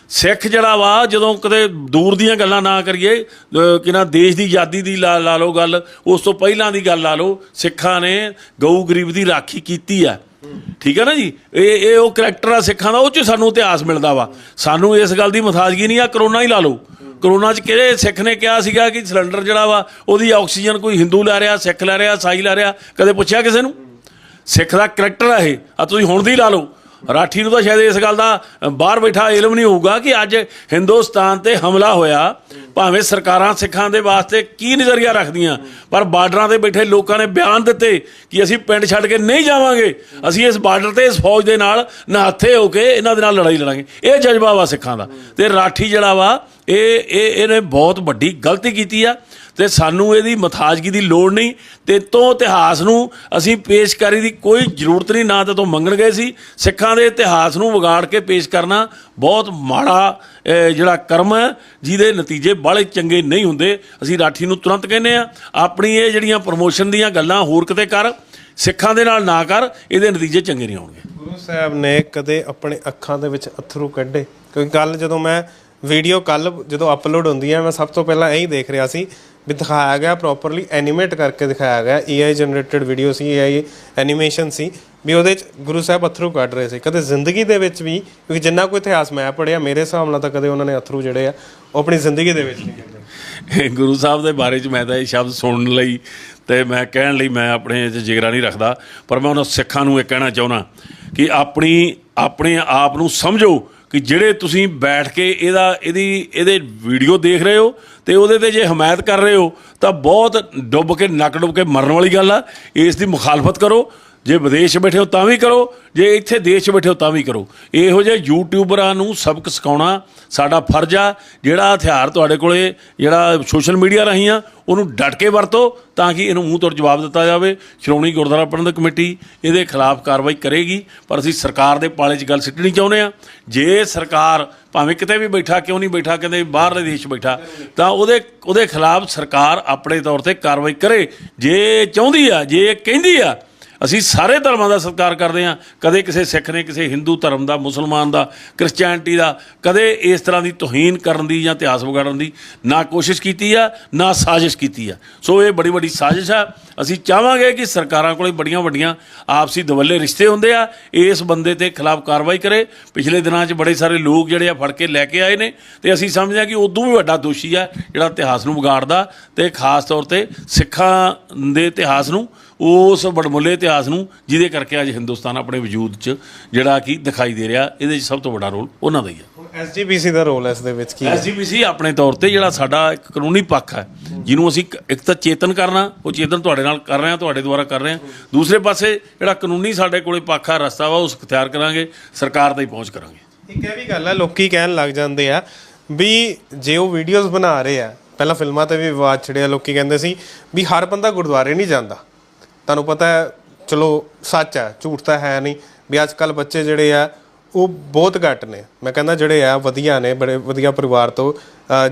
ਸਿੱਖ ਜਿਹੜਾ ਵਾ, ਜਦੋਂ ਕਦੇ ਦੂਰ ਦੀਆਂ ਗੱਲਾਂ ਨਾ ਕਰੀਏ, ਅਹ ਕਿ ਨਾ ਦੇਸ਼ ਦੀ ਆਜ਼ਾਦੀ ਦੀ ਲਾ ਲਾ ਲਓ ਗੱਲ, ਉਸ ਤੋਂ ਪਹਿਲਾਂ ਦੀ ਗੱਲ ਲਾ ਲਓ, ਸਿੱਖਾਂ ਨੇ ਗਊ ਗਰੀਬ ਦੀ ਰਾਖੀ ਕੀਤੀ ਆ। ਠੀਕ ਹੈ ਨਾ ਜੀ? ਇਹ ਇਹ ਉਹ ਕਰੈਕਟਰ ਆ ਸਿੱਖਾਂ ਦਾ, ਉਹ ਚ ਸਾਨੂੰ ਇਤਿਹਾਸ ਮਿਲਦਾ ਵਾ। ਸਾਨੂੰ ਇਸ ਗੱਲ ਦੀ ਮਥਾਜਗੀ ਨਹੀਂ ਆ, ਕਰੋਨਾ ਹੀ ਲਾ ਲਓ। ਕਰੋਨਾ ਚ ਕਿਹੜੇ ਸਿੱਖ ਨੇ ਕਿਹਾ ਸੀਗਾ ਕਿ ਸਿਲੰਡਰ ਜਿਹੜਾ ਵਾ, ਉਹਦੀ ਆਕਸੀਜਨ ਕੋਈ ਹਿੰਦੂ ਲੈ ਰਿਹਾ ਸਿੱਖ ਲੈ ਰਿਹਾ ਸਾਈ ਲੈ ਰਿਹਾ, ਕਦੇ ਪੁੱਛਿਆ ਕਿਸੇ ਨੂੰ? ਸਿੱਖ ਦਾ ਕਰੈਕਟਰ ਆ ਇਹ। ਆ ਤੁਸੀਂ ਹੁਣ ਦੀ ਲਾ ਲਓ। ਰਾਠੀ ਨੂੰ ਤਾਂ ਸ਼ਾਇਦ ਇਸ ਗੱਲ ਦਾ ਬਾਹਰ ਬੈਠਾ ਇਲਮ ਨਹੀਂ ਹੋਊਗਾ ਕਿ ਅੱਜ ਹਿੰਦੁਸਤਾਨ ਤੇ ਹਮਲਾ ਹੋਇਆ। ਭਾਵੇਂ ਸਰਕਾਰਾਂ ਸਿੱਖਾਂ ਦੇ ਵਾਸਤੇ ਕੀ ਨਜ਼ਰੀਆ ਰੱਖਦੀਆਂ, ਪਰ ਬਾਰਡਰਾਂ ਤੇ ਬੈਠੇ ਲੋਕਾਂ ਨੇ ਬਿਆਨ ਦਿੱਤੇ ਕਿ ਅਸੀਂ ਪਿੰਡ ਛੱਡ ਕੇ ਨਹੀਂ ਜਾਵਾਂਗੇ। ਅਸੀਂ ਇਸ ਬਾਰਡਰ ਤੇ, ਇਸ ਫੌਜ ਦੇ ਨਾਲ ਨਹਾਥੇ ਹੋ ਕੇ ਇਹਨਾਂ ਦੇ ਨਾਲ ਲੜਾਈ ਲੜਾਂਗੇ। ਇਹ ਜਜ਼ਬਾ ਵਾ ਸਿੱਖਾਂ ਦਾ। ਤੇ ਰਾਠੀ ਜਿਹੜਾ ਵਾ, ਇਹ ਇਹ, ਇਹਨੇ ਬਹੁਤ ਵੱਡੀ ਗਲਤੀ ਕੀਤੀ ਆ। ਤੇ ਸਾਨੂੰ ਇਹਦੀ ਮਥਾਜਗੀ ਦੀ ਲੋੜ ਨਹੀਂ ਤੇ ਤੋਂ ਇਤਿਹਾਸ ਨੂੰ ਅਸੀਂ ਪੇਸ਼ਕਾਰੀ ਦੀ ਕੋਈ ਜ਼ਰੂਰਤ ਨਹੀਂ, ਨਾ ਤਾਂ ਤੋਂ ਮੰਗਣ ਗਏ ਸੀ। ਸਿੱਖਾਂ ਦੇ ਇਤਿਹਾਸ ਨੂੰ ਵਿਗਾੜ ਕੇ ਪੇਸ਼ ਕਰਨਾ ਬਹੁਤ ਮਾੜਾ ਜਿਹੜਾ ਕਰਮ ਹੈ, ਜਿਹਦੇ ਨਤੀਜੇ ਬਾਹਲੇ ਚੰਗੇ ਨਹੀਂ ਹੁੰਦੇ। ਅਸੀਂ ਰਾਠੀ ਨੂੰ ਤੁਰੰਤ ਕਹਿੰਦੇ ਆ ਆਪਣੀ ਇਹ ਜਿਹੜੀਆਂ ਪ੍ਰਮੋਸ਼ਨ ਦੀਆਂ ਗੱਲਾਂ ਹੋਰ ਕਿਤੇ ਕਰ, ਸਿੱਖਾਂ ਦੇ ਨਾਲ ਨਾ ਕਰ, ਇਹਦੇ ਨਤੀਜੇ ਚੰਗੇ ਨਹੀਂ ਆਉਣਗੇ। ਗੁਰੂ ਸਾਹਿਬ ਨੇ ਕਦੇ ਆਪਣੇ ਅੱਖਾਂ ਦੇ ਵਿੱਚ ਅਥਰੂ ਕੱਢੇ। ਕਿਉਂਕਿ ਕੱਲ ਜਦੋਂ ਮੈਂ ਵੀਡੀਓ ਕੱਲ ਜਦੋਂ ਅਪਲੋਡ ਹੁੰਦੀ ਹੈ, ਮੈਂ ਸਭ ਤੋਂ ਪਹਿਲਾਂ ਇਹੀ ਦੇਖ ਰਿਹਾ ਸੀ ਵੀ ਦਿਖਾਇਆ ਗਿਆ ਪ੍ਰੋਪਰਲੀ ਐਨੀਮੇਟ ਕਰਕੇ ਦਿਖਾਇਆ ਗਿਆ। AI ਜਨਰੇਟਡ ਵੀਡੀਓ ਸੀ AI ਐਨੀਮੇਸ਼ਨ ਸੀ। ਵੀ ਉਹਦੇ ਚ ਗੁਰੂ ਸਾਹਿਬ ਅਥਰੂ ਕੱਢ ਰਹੇ ਸੀ। ਕਦੇ ਜ਼ਿੰਦਗੀ ਦੇ ਵਿੱਚ ਵੀ, ਕਿਉਂਕਿ ਜਿੰਨਾ ਕੋਈ ਇਤਿਹਾਸ ਮੈਂ ਪੜਿਆ ਮੇਰੇ ਹਿਸਾਬ ਨਾਲ ਤਾਂ ਕਦੇ ਉਹਨਾਂ ਨੇ ਅਥਰੂ ਜਿਹੜੇ ਆ, ਉਹ ਆਪਣੀ ਜ਼ਿੰਦਗੀ ਦੇ ਵਿੱਚ ਨਹੀਂ ਕੱਢੇ। ਗੁਰੂ ਸਾਹਿਬ ਦੇ ਬਾਰੇ 'ਚ ਮੈਂ ਤਾਂ ਇਹ ਸ਼ਬਦ ਸੁਣਨ ਲਈ ਤੇ ਮੈਂ ਕਹਿਣ ਲਈ ਮੈਂ ਆਪਣੇ 'ਚ ਜਿਗਰਾ ਨਹੀਂ ਰੱਖਦਾ, ਪਰ ਮੈਂ ਉਹਨਾਂ ਸਿੱਖਾਂ ਨੂੰ ਇਹ ਕਹਿਣਾ ਚਾਹੁੰਦਾ ਕਿ ਆਪਣੀ, ਆਪਣੇ ਆਪ ਨੂੰ ਸਮਝੋ ਕਿ ਜਿਹੜੇ ਤੁਸੀਂ ਬੈਠ ਕੇ ਇਹਦਾ, ਇਹਦੀ, ਇਹਦੇ ਵੀਡੀਓ ਦੇਖ ਰਹੇ ਹੋ ਤੇ ਉਹਦੇ ਤੇ ਜੇ ਹਮਾਇਤ ਕਰ ਰਹੇ ਹੋ, ਤਾਂ ਬਹੁਤ ਡੁੱਬ ਕੇ, ਨੱਕ ਡੁੱਬ ਕੇ ਮਰਨ ਵਾਲੀ ਗੱਲ ਆ। ਇਸ ਦੀ ਮੁਖਾਲਫਤ ਕਰੋ। ਜੇ ਵਿਦੇਸ਼ ਬੈਠੇ ਹੋ ਤਾਂ ਵੀ ਕਰੋ। ਜੇ ਇੱਥੇ ਦੇਸ਼ 'ਚ ਬੈਠੇ ਹੋ ਤਾਂ ਵੀ ਕਰੋ। ਇਹੋ ਜਿਹੇ ਯੂਟਿਊਬਰਾਂ ਨੂੰ ਸਬਕ ਸਿਖਾਉਣਾ ਸਾਡਾ ਫਰਜ਼ ਆ। ਜਿਹੜਾ ਹਥਿਆਰ ਤੁਹਾਡੇ ਕੋਲੇ, ਜਿਹੜਾ ਸੋਸ਼ਲ ਮੀਡੀਆ ਰਾਹੀਂ ਆ ਉਹਨੂੰ ਡਟ ਕੇ ਵਰਤੋ ਤਾਂ ਕਿ ਇਹਨੂੰ ਮੂੰਹ ਤੋੜ ਜਵਾਬ ਦਿੱਤਾ ਜਾਵੇ। ਸ਼੍ਰੋਮਣੀ ਗੁਰਦੁਆਰਾ ਪ੍ਰਬੰਧਕ ਕਮੇਟੀ ਇਹਦੇ ਖਿਲਾਫ ਕਾਰਵਾਈ ਕਰੇਗੀ, ਪਰ ਅਸੀਂ ਸਰਕਾਰ ਦੇ ਪਾਲੇ 'ਚ ਗੱਲ ਸਿੱਟਣੀ ਚਾਹੁੰਦੇ ਆ ਜੇ ਸਰਕਾਰ ਭਾਵੇਂ ਕਿਤੇ ਵੀ ਬੈਠਾ, ਕਿਉਂ ਨਹੀਂ ਬੈਠਾ ਕਹਿੰਦੇ ਬਾਹਰਲੇ ਦੇਸ਼ 'ਚ ਬੈਠਾ, ਤਾਂ ਉਹਦੇ ਉਹਦੇ ਖਿਲਾਫ ਸਰਕਾਰ ਆਪਣੇ ਤੌਰ ਤੇ ਕਾਰਵਾਈ ਕਰੇ। ਜੇ ਚਾਹੁੰਦੀ ਆ, ਜੇ ਕਹਿੰਦੀ ਆ ਅਸੀਂ ਸਾਰੇ ਧਰਮਾਂ ਦਾ ਸਤਿਕਾਰ ਕਰਦੇ ਹਾਂ। ਕਦੇ ਕਿਸੇ ਸਿੱਖ ਨੇ, ਕਿਸੇ ਹਿੰਦੂ ਧਰਮ ਦਾ, ਮੁਸਲਮਾਨ ਦਾ ਕ੍ਰਿਸਚੀਅਨਟੀ ਦਾ, ਕਦੇ ਇਸ ਤਰ੍ਹਾਂ ਦੀ ਤੋਹੀਨ ਕਰਨ ਦੀ ਜਾਂ ਇਤਿਹਾਸ ਵਿਗਾੜਨ ਦੀ ਨਾ ਕੋਸ਼ਿਸ਼ ਕੀਤੀ ਆ, ਨਾ ਸਾਜ਼ਿਸ਼ ਕੀਤੀ ਆ। ਸੋ ਇਹ ਬੜੀ ਵੱਡੀ ਸਾਜ਼ਿਸ਼ ਆ। ਅਸੀਂ ਚਾਹਾਂਗੇ ਕਿ ਸਰਕਾਰਾਂ ਕੋਲੇ ਬੜੀਆਂ ਵੱਡੀਆਂ ਆਪਸੀ ਦਵੱਲੇ ਰਿਸ਼ਤੇ ਹੁੰਦੇ ਆ, ਇਸ ਬੰਦੇ ਤੇ ਖਿਲਾਫ ਕਾਰਵਾਈ ਕਰੇ। ਪਿਛਲੇ ਦਿਨਾਂ 'ਚ ਬੜੇ ਸਾਰੇ ਲੋਕ ਜਿਹੜੇ ਆ ਫੜ ਕੇ ਲੈ ਕੇ ਆਏ ਨੇ ਤੇ ਅਸੀਂ ਸਮਝਦੇ ਹਾਂ ਕਿ ਉਦੋਂ ਵੀ ਵੱਡਾ ਦੋਸ਼ੀ ਆ ਜਿਹੜਾ ਇਤਿਹਾਸ ਨੂੰ ਵਿਗਾੜਦਾ ਤੇ ਖਾਸ ਤੌਰ ਤੇ ਸਿੱਖਾਂ ਦੇ ਇਤਿਹਾਸ ਨੂੰ ਉਸ ਬੜਮੁੱਲੇ ਇਤਿਹਾਸ ਨੂੰ ਜਿਹਦੇ ਕਰਕੇ ਅੱਜ ਹਿੰਦੁਸਤਾਨ ਆਪਣੇ ਵਜੂਦ 'ਚ ਜਿਹੜਾ ਕਿ ਦਿਖਾਈ ਦੇ ਰਿਹਾ ਇਹਦੇ 'ਚ ਸਭ ਤੋਂ ਵੱਡਾ ਰੋਲ ਉਹਨਾਂ ਦਾ ਹੀ ਹੈ ਹੁਣ ਐਸਜੀਪੀਸੀ ਦਾ ਰੋਲ ਇਸ ਦੇ ਵਿੱਚ ਕੀ ਹੈ? ਐਸਜੀਪੀਸੀ ਆਪਣੇ ਤੌਰ ਤੇ ਜਿਹੜਾ ਸਾਡਾ ਇੱਕ ਕਾਨੂੰਨੀ ਪੱਖ ਹੈ ਜਿਹਨੂੰ ਅਸੀਂ ਇੱਕ- ਤਾਂ ਚੇਤਨ ਕਰਨਾ ਉਹ ਚੇਤਨ ਤੁਹਾਡੇ ਨਾਲ ਕਰ ਰਹੇ ਹਾਂ ਤੁਹਾਡੇ ਦੁਆਰਾ ਕਰ ਰਹੇ ਹਾਂ। ਦੂਸਰੇ ਪਾਸੇ ਜਿਹੜਾ ਕਾਨੂੰਨੀ ਸਾਡੇ ਕੋਲੇ ਪੱਖ ਹੈ ਰਸਤਾ ਵਾ ਉਸ ਇਖਤਿਆਰ ਕਰਾਂਗੇ ਸਰਕਾਰ ਤਾਈਂ ਪਹੁੰਚ ਕਰਾਂਗੇ। ਇੱਕ ਇਹ ਵੀ ਗੱਲ ਹੈ ਲੋਕੀ ਕਹਿਣ ਲੱਗ ਜਾਂਦੇ ਆ ਵੀ ਜੇ ਉਹ ਵੀਡੀਓਜ਼ ਬਣਾ ਰਹੇ ਆ ਪਹਿਲਾਂ ਫਿਲਮਾਂ ਤੇ ਵੀ ਵਿਵਾਦ ਛਿੜਿਆ ਲੋਕੀ ਕਹਿੰਦੇ ਸੀ ਵੀ ਹਰ ਬੰਦਾ ਗੁਰਦੁਆਰੇ ਨਹੀਂ ਜਾਂਦਾ। ਤੁਹਾਨੂੰ ਪਤਾ ਹੈ, ਚਲੋ, ਸੱਚ ਹੈ, ਝੂਠ ਤਾਂ ਹੈ ਨਹੀਂ, ਵੀ ਅੱਜ ਕੱਲ ਬੱਚੇ ਜਿਹੜੇ ਆ, ਉਹ ਬਹੁਤ ਘੱਟ ਨੇ। ਮੈਂ ਕਹਿੰਦਾ ਜਿਹੜੇ ਆ, ਵਧੀਆ ਨੇ, ਬੜੇ ਵਧੀਆ ਪਰਿਵਾਰ ਤੋਂ।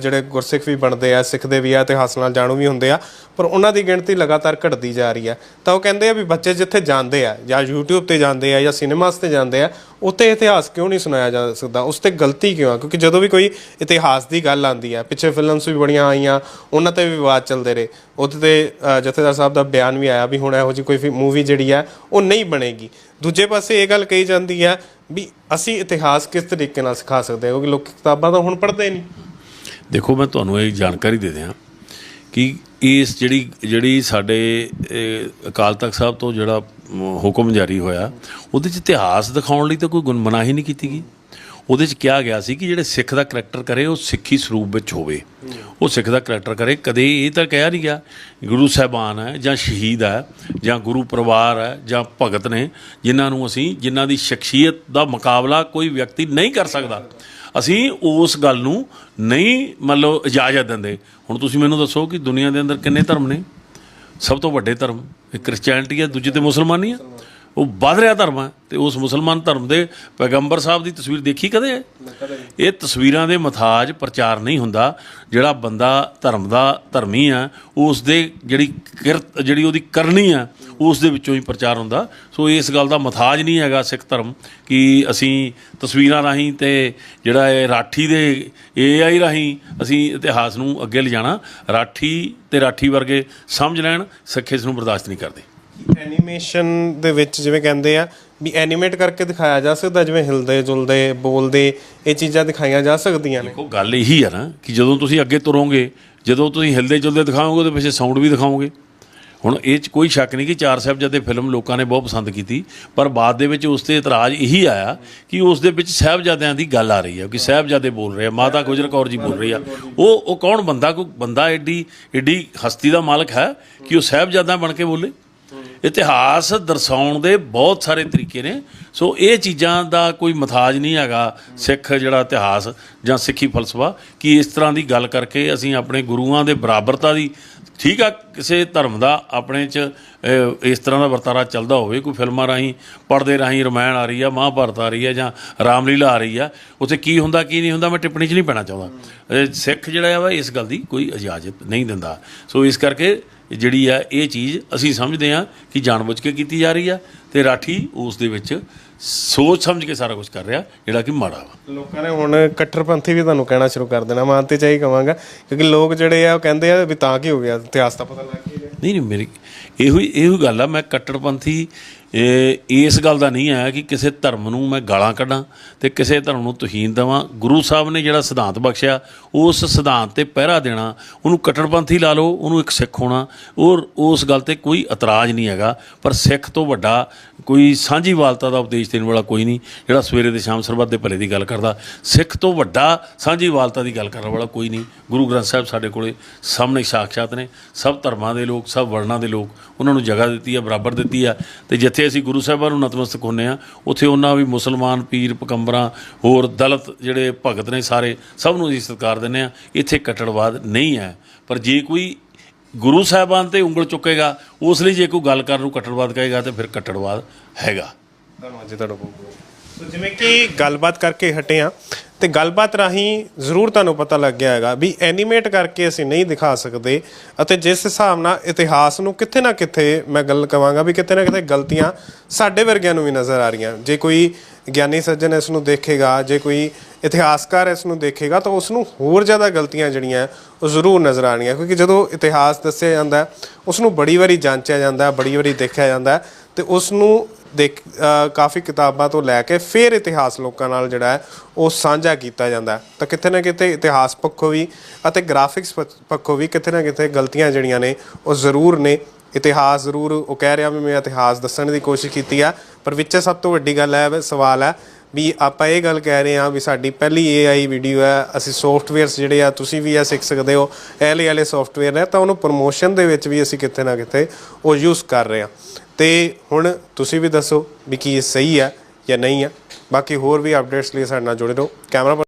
ਜਿਹੜੇ ਗੁਰਸਿੱਖ ਵੀ ਬਣਦੇ ਆ ਸਿੱਖਦੇ ਵੀ ਆ ਇਤਿਹਾਸ ਨਾਲ ਜਾਣੂ ਵੀ ਹੁੰਦੇ ਆ, ਪਰ ਉਹਨਾਂ ਦੀ ਗਿਣਤੀ ਲਗਾਤਾਰ ਘਟਦੀ ਜਾ ਰਹੀ ਹੈ ਤਾਂ ਉਹ ਕਹਿੰਦੇ ਆ ਵੀ ਬੱਚੇ ਜਿੱਥੇ ਜਾਂਦੇ ਆ, ਜਾਂ YouTube ਤੇ ਜਾਂਦੇ ਆ, ਜਾਂ ਸਿਨੇਮਾਸ ਤੇ ਜਾਂਦੇ ਆ, ਉੱਥੇ ਇਤਿਹਾਸ ਕਿਉਂ ਨਹੀਂ ਸੁਣਾਇਆ ਜਾ ਸਕਦਾ? ਉਸ ਤੇ ਗਲਤੀ ਕਿਉਂ ਆ? ਕਿਉਂਕਿ ਜਦੋਂ ਵੀ ਕੋਈ ਇਤਿਹਾਸ ਦੀ ਗੱਲ ਆਉਂਦੀ ਆ, ਪਿੱਛੇ ਫਿਲਮਸ ਵੀ ਬੜੀਆਂ ਆਈਆਂ, ਉਹਨਾਂ ਤੇ ਵੀ ਵਿਵਾਦ ਚੱਲਦੇ ਰਹੇ। ਉਹਦੇ ਤੇ ਜਥੇਦਾਰ ਸਾਹਿਬ ਦਾ ਬਿਆਨ ਵੀ ਆਇਆ ਵੀ ਹੁਣ ਇਹੋ ਜਿਹੀ ਕੋਈ ਮੂਵੀ ਜਿਹੜੀ ਆ, ਉਹ ਨਹੀਂ ਬਣੇਗੀ। ਦੂਜੇ ਪਾਸੇ ਇਹ ਗੱਲ ਕਹੀ ਜਾਂਦੀ ਆ ਵੀ ਅਸੀਂ ਇਤਿਹਾਸ ਕਿਸ ਤਰੀਕੇ ਨਾਲ ਸਿਖਾ ਸਕਦੇ ਹਾਂ ਕਿਉਂਕਿ ਲੋਕ ਕਿਤਾਬਾਂ ਤਾਂ ਹੁਣ ਪੜ੍ਹਦੇ ਨਹੀਂ। ਦੇਖੋ, ਮੈਂ ਤੁਹਾਨੂੰ ਇਹ ਜਾਣਕਾਰੀ ਦੇ ਦਿਆਂ ਕਿ ਇਸ ਜਿਹੜੀ ਜਿਹੜੀ ਸਾਡੇ ਅਕਾਲ ਤਖਤ ਸਾਹਿਬ ਤੋਂ ਜਿਹੜਾ ਹੁਕਮ ਜਾਰੀ ਹੋਇਆ, ਉਹਦੇ 'ਚ ਇਤਿਹਾਸ ਦਿਖਾਉਣ ਲਈ ਤਾਂ ਕੋਈ ਗੁਣਗਨਾਹੀ ਨਹੀਂ ਕੀਤੀ ਗਈ। ਉਹਦੇ 'ਚ ਕਿਹਾ ਗਿਆ ਸੀ ਕਿ ਜਿਹੜੇ ਸਿੱਖ ਦਾ ਕਰੈਕਟਰ ਕਰੇ, ਉਹ ਸਿੱਖੀ ਸਰੂਪ ਵਿੱਚ ਹੋਵੇ। ਉਹ ਸਿੱਖ ਦਾ ਕਰੈਕਟਰ ਕਰੇ। ਕਦੇ ਇਹ ਤਾਂ ਕਿਹਾ ਨਹੀਂ ਗਿਆ, ਗੁਰੂ ਸਾਹਿਬਾਨ ਹੈ ਜਾਂ ਸ਼ਹੀਦ ਹੈ ਜਾਂ ਗੁਰੂ ਪਰਿਵਾਰ ਹੈ ਜਾਂ ਭਗਤ ਨੇ, ਜਿਨ੍ਹਾਂ ਨੂੰ ਅਸੀਂ, ਜਿਨ੍ਹਾਂ ਦੀ ਸ਼ਖਸੀਅਤ ਦਾ ਮੁਕਾਬਲਾ ਕੋਈ ਵਿਅਕਤੀ ਨਹੀਂ ਕਰ ਸਕਦਾ। ਅਸੀਂ ਉਸ ਗੱਲ ਨੂੰ ਨਹੀਂ ਮੰਨ ਲਓ ਇਜਾਜ਼ਤ ਦਿੰਦੇ। ਹੁਣ ਤੁਸੀਂ ਮੈਨੂੰ ਦੱਸੋ ਕਿ ਦੁਨੀਆ ਦੇ ਅੰਦਰ ਕਿੰਨੇ ਧਰਮ ਨੇ? ਸਭ ਤੋਂ ਵੱਡੇ ਧਰਮ ਇੱਕ ਕ੍ਰਿਸਚੀਅਨਟੀ ਹੈ, ਦੂਜੇ ਤੇ ਮੁਸਲਮਾਨੀ ਹੈ? ਉਹ ਵੱਧ ਰਿਹਾ ਧਰਮ ਹੈ ਤੇ ਉਸ ਮੁਸਲਮਾਨ ਧਰਮ ਦੇ ਪੈਗੰਬਰ ਸਾਹਿਬ ਦੀ ਤਸਵੀਰ ਦੇਖੀ ਕਦੇ? ਹੈ ਇਹ ਤਸਵੀਰਾਂ ਦੇ ਮਥਾਜ ਪ੍ਰਚਾਰ ਨਹੀਂ ਹੁੰਦਾ। ਜਿਹੜਾ ਬੰਦਾ ਧਰਮ ਦਾ ਧਰਮੀ ਆ ਉਸ ਦੇ ਜਿਹੜੀ ਕਿਰਤ, ਜਿਹੜੀ ਉਹਦੀ ਕਰਨੀ ਆ ਉਸ ਦੇ ਵਿੱਚੋਂ ਹੀ ਪ੍ਰਚਾਰ ਹੁੰਦਾ। ਸੋ ਇਸ ਗੱਲ ਦਾ ਮਥਾਜ ਨਹੀਂ ਹੈਗਾ ਸਿੱਖ ਧਰਮ ਕਿ ਅਸੀਂ ਤਸਵੀਰਾਂ ਰਾਹੀਂ ਤੇ ਜਿਹੜਾ ਇਹ ਰਾਠੀ ਦੇ ਏਆਈ ਰਾਹੀਂ ਅਸੀਂ ਇਤਿਹਾਸ ਨੂੰ ਅੱਗੇ ਲਿਜਾਣਾ। ਰਾਠੀ ਤੇ ਰਾਠੀ ਵਰਗੇ ਸਮਝ ਲੈਣ, ਸਿੱਖ ਇਸ ਨੂੰ ਬਰਦਾਸ਼ਤ ਨਹੀਂ ਕਰਦੇ। ਐਨੀਮੇਸ਼ਨ ਦੇ ਵਿੱਚ ਜਿਵੇਂ ਕਹਿੰਦੇ ਆ ਵੀ ਐਨੀਮੇਟ ਕਰਕੇ ਦਿਖਾਇਆ ਜਾ ਸਕਦਾ, ਜਿਵੇਂ ਹਿਲਦੇ ਜੁਲਦੇ, ਬੋਲਦੇ, ਇਹ ਚੀਜ਼ਾਂ ਦਿਖਾਈਆਂ ਜਾ ਸਕਦੀਆਂ ਨੇ। ਉਹ ਗੱਲ ਇਹੀ ਆ ਨਾ ਕਿ ਜਦੋਂ ਤੁਸੀਂ ਅੱਗੇ ਤੁਰੋਗੇ, ਜਦੋਂ ਤੁਸੀਂ ਹਿਲਦੇ ਜੁਲਦੇ ਦਿਖਾਓਗੇ ਉਹਦੇ ਪਿੱਛੇ ਸਾਊਂਡ ਵੀ ਦਿਖਾਓਗੇ। ਹੁਣ ਇਹ 'ਚ ਕੋਈ ਸ਼ੱਕ ਨਹੀਂ ਕਿ ਚਾਰ ਸਾਹਿਬਜ਼ਾਦੇ ਫਿਲਮ ਲੋਕਾਂ ਨੇ ਬਹੁਤ ਪਸੰਦ ਕੀਤੀ, ਪਰ ਬਾਅਦ ਦੇ ਵਿੱਚ ਉਸ ਤੇ ਇਤਰਾਜ਼ ਇਹੀ ਆਇਆ ਕਿ ਉਸ ਦੇ ਵਿੱਚ ਸਾਹਿਬਜ਼ਾਦਿਆਂ ਦੀ ਗੱਲ ਆ ਰਹੀ ਹੈ ਕਿ ਸਾਹਿਬਜ਼ਾਦੇ ਬੋਲ ਰਹੇ ਆ, ਮਾਤਾ ਗੁਜਰ ਕੌਰ ਜੀ ਬੋਲ ਰਹੀ ਆ। ਉਹ ਉਹ ਕੌਣ ਬੰਦਾ? ਕੋਈ ਬੰਦਾ ਐਡੀ ਐਡੀ ਹਸਤੀ ਦਾ ਮਾਲਕ ਹੈ ਕਿ ਉਹ ਸਾਹਿਬਜ਼ਾਦਾ ਬਣ ਕੇ ਬੋਲੇ? ਇਤਿਹਾਸ ਦਰਸਾਉਣ ਦੇ ਬਹੁਤ ਸਾਰੇ ਤਰੀਕੇ ਨੇ। ਸੋ ਇਹ ਚੀਜ਼ਾਂ ਦਾ ਕੋਈ ਮਥਾਜ ਨਹੀਂ ਹੈਗਾ ਸਿੱਖ ਜਿਹੜਾ ਇਤਿਹਾਸ ਜਾਂ ਸਿੱਖੀ ਫਲਸਫਾ ਕਿ ਇਸ ਤਰ੍ਹਾਂ ਦੀ ਗੱਲ ਕਰਕੇ ਅਸੀਂ ਆਪਣੇ ਗੁਰੂਆਂ ਦੇ ਬਰਾਬਰਤਾ ਦੀ ਠੀਕ ਆ, ਕਿਸੇ ਧਰਮ ਦਾ ਆਪਣੇ ਚ ਇਸ ਤਰ੍ਹਾਂ ਦਾ ਵਰਤਾਰਾ ਚੱਲਦਾ ਹੋਵੇ, ਕੋਈ ਫਿਲਮਾਂ ਰਾਹੀਂ ਪਰਦੇ ਰਾਹੀਂ ਰਮਾਇਣ ਆ ਰਹੀ ਆ, ਮਹਾਭਾਰਤ ਆ ਰਹੀ ਆ ਜਾਂ ਰਾਮਲੀਲਾ ਆ ਰਹੀ ਆ, ਉੱਥੇ ਕੀ ਹੁੰਦਾ, ਕੀ ਨਹੀਂ ਹੁੰਦਾ, ਮੈਂ ਟਿੱਪਣੀ 'ਚ ਨਹੀਂ ਪੈਣਾ ਚਾਹੁੰਦਾ। ਸਿੱਖ ਜਿਹੜਾ ਆ ਵਾ, ਇਸ ਗੱਲ ਦੀ ਕੋਈ ਇਜਾਜ਼ਤ ਨਹੀਂ ਦਿੰਦਾ। ਸੋ ਇਸ ਕਰਕੇ ਜਿਹੜੀ ਆ ਇਹ ਚੀਜ਼ ਅਸੀਂ ਸਮਝਦੇ ਆ ਕਿ ਜਾਣਬੁੱਝ ਕੇ ਕੀਤੀ ਜਾ ਰਹੀ ਆ ਤੇ ਰਾਠੀ ਉਸ ਦੇ ਵਿੱਚ ਸੋਚ ਸਮਝ ਕੇ ਸਾਰਾ ਕੁਝ ਕਰ ਰਿਹਾ ਜਿਹੜਾ ਕਿ ਮਾੜਾ ਵਾ। ਲੋਕਾਂ ਨੇ ਹੁਣ ਕੱਟਰਪੰਥੀ ਵੀ ਤੁਹਾਨੂੰ ਕਹਿਣਾ ਸ਼ੁਰੂ ਕਰ ਦੇਣਾ ਮੈਂ ਅੰਤ 'ਚ ਇਹੀ ਕਹਾਂਗਾ ਕਿਉਂਕਿ ਲੋਕ ਜਿਹੜੇ ਆ ਉਹ ਕਹਿੰਦੇ ਆ ਵੀ ਤਾਂ ਕੀ ਹੋ ਗਿਆ ਇਤਿਹਾਸ ਦਾ ਪਤਾ ਲੱਗ ਗਿਆ। ਨਹੀਂ ਨਹੀਂ ਮੇਰੀ ਇਹੋ ਹੀ ਇਹੋ ਗੱਲ ਆ ਮੈਂ ਕੱਟੜਪੰਥੀ ਇਹ ਇਸ ਗੱਲ ਦਾ ਨਹੀਂ ਆਇਆ ਕਿ ਕਿਸੇ ਧਰਮ ਨੂੰ ਮੈਂ ਗਾਲਾਂ ਕੱਢਾਂ ਤੇ ਕਿਸੇ ਧਰਮ ਨੂੰ ਤੁਹੀਨ ਦੇਵਾਂ। ਗੁਰੂ ਸਾਹਿਬ ਨੇ ਜਿਹੜਾ ਸਿਧਾਂਤ ਬਖਸ਼ਿਆ, ਉਸ ਸਿਧਾਂਤ ਤੇ ਪਹਿਰਾ ਦੇਣਾ, ਉਹਨੂੰ ਕੱਟੜਪੰਥੀ ਲਾ ਲਓ, ਉਹਨੂੰ ਇੱਕ ਸਿੱਖ ਹੋਣਾ, ਔਰ ਉਸ ਗੱਲ ਤੇ ਕੋਈ ਇਤਰਾਜ਼ ਨਹੀਂ ਹੈਗਾ। ਪਰ ਸਿੱਖ ਤੋਂ ਵੱਡਾ ਕੋਈ ਸਾਂਝੀਵਾਲਤਾ ਦਾ ਉਪਦੇਸ਼ ਦੇਣ ਵਾਲਾ ਕੋਈ ਨਹੀਂ, ਜਿਹੜਾ ਸਵੇਰੇ ਤੇ ਸ਼ਾਮ ਸਰਬੱਤ ਦੇ ਭਲੇ ਦੀ ਗੱਲ ਕਰਦਾ। ਸਿੱਖ ਤੋਂ ਵੱਡਾ ਸਾਂਝੀਵਾਲਤਾ ਦੀ ਗੱਲ ਕਰਨ ਵਾਲਾ ਕੋਈ ਨਹੀਂ। ਗੁਰੂ ਗ੍ਰੰਥ ਸਾਹਿਬ ਸਾਡੇ ਕੋਲੇ ਸਾਹਮਣੇ ਸਾਖਸ਼ਾਤ ਨੇ। ਸਭ ਧਰਮਾਂ ਦੇ ਲੋਕ, ਸਭ ਵਰਨਾਂ ਦੇ ਲੋਕ, ਉਹਨਾਂ ਨੂੰ ਜਗ੍ਹਾ ਦਿੱਤੀ ਆ ਬਰਾਬਰ ਦਿੱਤੀ ਆ ਤੇ ਜਿੱਥੇ ਅਸੀਂ ਗੁਰੂ ਸਾਹਿਬਾਂ ਨੂੰ ਨਤਮਸਤਕ ਹੁੰਨੇ ਆ ਉੱਥੇ ਉਹਨਾਂ ਵੀ ਮੁਸਲਮਾਨ, ਪੀਰ ਪਕੰਬਰਾਂ ਹੋਰ ਦਲਤ ਜਿਹੜੇ ਭਗਤ ਨੇ ਸਾਰੇ, ਸਭ ਨੂੰ ਅਸੀਂ ਸਤਿਕਾਰ ਦਿੰਦੇ ਆ ਇੱਥੇ ਕੱਟੜਵਾਦ ਨਹੀਂ ਹੈ। ਪਰ ਜੇ ਕੋਈ ਗੁਰੂ ਸਾਹਿਬਾਨ ਤੇ ਉਂਗਲ ਚੁੱਕੇਗਾ, ਉਸ ਲਈ ਜੇ ਕੋਈ ਗੱਲ ਕਰਨ ਨੂੰ ਕੱਟੜਵਾਦ ਕਹੇਗਾ, ਤੇ ਫਿਰ ਕੱਟੜਵਾਦ ਹੈਗਾ। ਧੰਨਵਾਦ ਜੀ ਤੁਹਾਡਾ ਬਹੁਤ ਬਹੁਤ। ਸੋ ਜਿਵੇਂ ਕਿ ਗੱਲਬਾਤ ਕਰਕੇ ਹਟੇ ਆ ਤੇ ਗੱਲਬਾਤ ਰਾਹੀਂ ਜ਼ਰੂਰ ਤੁਹਾਨੂੰ ਪਤਾ ਲੱਗ ਗਿਆ ਹੈਗਾ ਵੀ ਐਨੀਮੇਟ ਕਰਕੇ ਅਸੀਂ ਨਹੀਂ ਦਿਖਾ ਸਕਦੇ ਅਤੇ ਜਿਸ ਹਿਸਾਬ ਨਾਲ ਇਤਿਹਾਸ ਨੂੰ ਕਿੱਥੇ ਨਾ ਕਿੱਥੇ ਮੈਂ ਗੱਲ ਕਵਾਂਗਾ ਵੀ ਕਿਤੇ ਨਾ ਕਿਤੇ ਗਲਤੀਆਂ ਸਾਡੇ ਵਰਗਿਆਂ ਨੂੰ ਵੀ ਨਜ਼ਰ ਆ ਰਹੀਆਂ। ਜੇ ਕੋਈ ਗਿਆਨੀ ਸੱਜਣ ਇਸ ਨੂੰ ਦੇਖੇਗਾ ਜੇ ਕੋਈ ਇਤਿਹਾਸਕਾਰ ਇਸ ਨੂੰ ਦੇਖੇਗਾ ਤਾਂ ਉਸ ਨੂੰ ਹੋਰ ਜ਼ਿਆਦਾ ਗਲਤੀਆਂ ਜਿਹੜੀਆਂ ਉਹ ਜ਼ਰੂਰ ਨਜ਼ਰ ਆਣੀਆਂ ਕਿਉਂਕਿ ਜਦੋਂ ਇਤਿਹਾਸ ਦੱਸਿਆ ਜਾਂਦਾ ਹੈ, ਉਸ ਨੂੰ ਬੜੀ ਵਾਰੀ ਜਾਂਚਿਆ ਜਾਂਦਾ ਬੜੀ ਵਾਰੀ ਦੇਖਿਆ ਜਾਂਦਾ ਤੇ ਉਸ ਨੂੰ ਦੇਖ ਕਾਫੀ ਕਿਤਾਬਾਂ ਤੋਂ ਲੈ ਕੇ ਫਿਰ ਇਤਿਹਾਸ ਲੋਕਾਂ ਨਾਲ ਜਿਹੜਾ ਹੈ, ਉਹ ਸਾਂਝਾ ਕੀਤਾ ਜਾਂਦਾ ਤਾਂ ਕਿਤੇ ਨਾ ਕਿਤੇ ਇਤਿਹਾਸ ਪੱਖੋਂ ਵੀ ਅਤੇ ਗ੍ਰਾਫਿਕਸ ਪੱਖੋਂ ਵੀ ਕਿਤੇ ਨਾ ਕਿਤੇ ਗਲਤੀਆਂ ਜਿਹੜੀਆਂ ਨੇ, ਉਹ ਜ਼ਰੂਰ ਨੇ। ਇਤਿਹਾਸ ਜ਼ਰੂਰ, ਉਹ ਕਹਿ ਰਿਹਾ ਵੀ ਮੈਂ ਇਤਿਹਾਸ ਦੱਸਣ ਦੀ ਕੋਸ਼ਿਸ਼ ਕੀਤੀ ਆ, ਪਰ ਵਿੱਚ ਸਭ ਤੋਂ ਵੱਡੀ ਗੱਲ ਹੈ, ਸਵਾਲ ਹੈ ਵੀ ਆਪਾਂ ਇਹ ਗੱਲ ਕਹਿ ਰਹੇ ਹਾਂ ਵੀ ਸਾਡੀ ਪਹਿਲੀ AI ਵੀਡੀਓ ਹੈ, ਅਸੀਂ ਸੌਫਟਵੇਅਰਸ ਜਿਹੜੇ ਆ, ਤੁਸੀਂ ਵੀ ਇਹ ਸਿੱਖ ਸਕਦੇ ਹੋ ਐਲੇ ਐਲੇ ਸੌਫਟਵੇਅਰ ਨੇ ਤਾਂ ਉਹਨੂੰ ਪ੍ਰੋਮੋਸ਼ਨ ਦੇ ਵਿੱਚ ਵੀ ਅਸੀਂ ਕਿਤੇ ਨਾ ਕਿਤੇ ਉਹ ਯੂਜ਼ ਕਰ ਰਹੇ ਹਾਂ। ਤੇ ਹੁਣ ਤੁਸੀਂ ਵੀ ਦੱਸੋ ਵੀ ਕੀ ਇਹ ਸਹੀ ਹੈ ਜਾਂ ਨਹੀਂ ਹੈ। ਬਾਕੀ ਹੋਰ ਵੀ ਅਪਡੇਟਸ ਲਈ ਸਾਡੇ ਨਾਲ ਜੁੜੇ ਰਹੋ। ਕੈਮਰਾ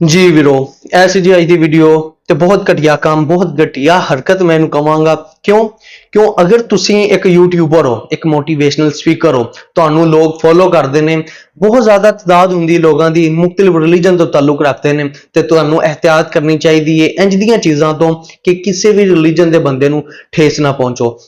ਜੀ ਵੀਰੋ ਐਸੀ ਜੀ ਅੱਜ ਦੀ ਵੀਡੀਓ ਤੇ ਬਹੁਤ ਘਟੀਆ ਕੰਮ, ਬਹੁਤ ਘਟੀਆ ਹਰਕਤ ਮੈਂ ਇਹਨੂੰ ਕਵਾਂਗਾ। ਕਿਉਂ? ਕਿਉਂ? ਅਗਰ ਤੁਸੀਂ ਇੱਕ ਯੂਟਿਊਬਰ ਹੋ, ਇੱਕ ਮੋਟੀਵੇਸ਼ਨਲ ਸਪੀਕਰ ਹੋ, ਤੁਹਾਨੂੰ ਲੋਕ ਫੋਲੋ ਕਰਦੇ ਨੇ, ਬਹੁਤ ਜ਼ਿਆਦਾ ਤਾਦਾਦ ਹੁੰਦੀ ਲੋਕਾਂ ਦੀ ਮੁxtਲਿਫ ਰਿਲੀਜਨ ਤੋਂ ਤਾਲੁਕ ਰੱਖਦੇ ਨੇ ਤੇ ਤੁਹਾਨੂੰ ਇhtiyat ਕਰਨੀ ਚਾਹੀਦੀ ਹੈ ਇੰਜ ਦੀਆਂ ਚੀਜ਼ਾਂ ਤੋਂ ਕਿ ਕਿਸੇ ਵੀ ਰਿਲੀਜਨ ਦੇ ਬੰਦੇ ਨੂੰ ਠੇਸ ਨਾ ਪਹੁੰਚੋ,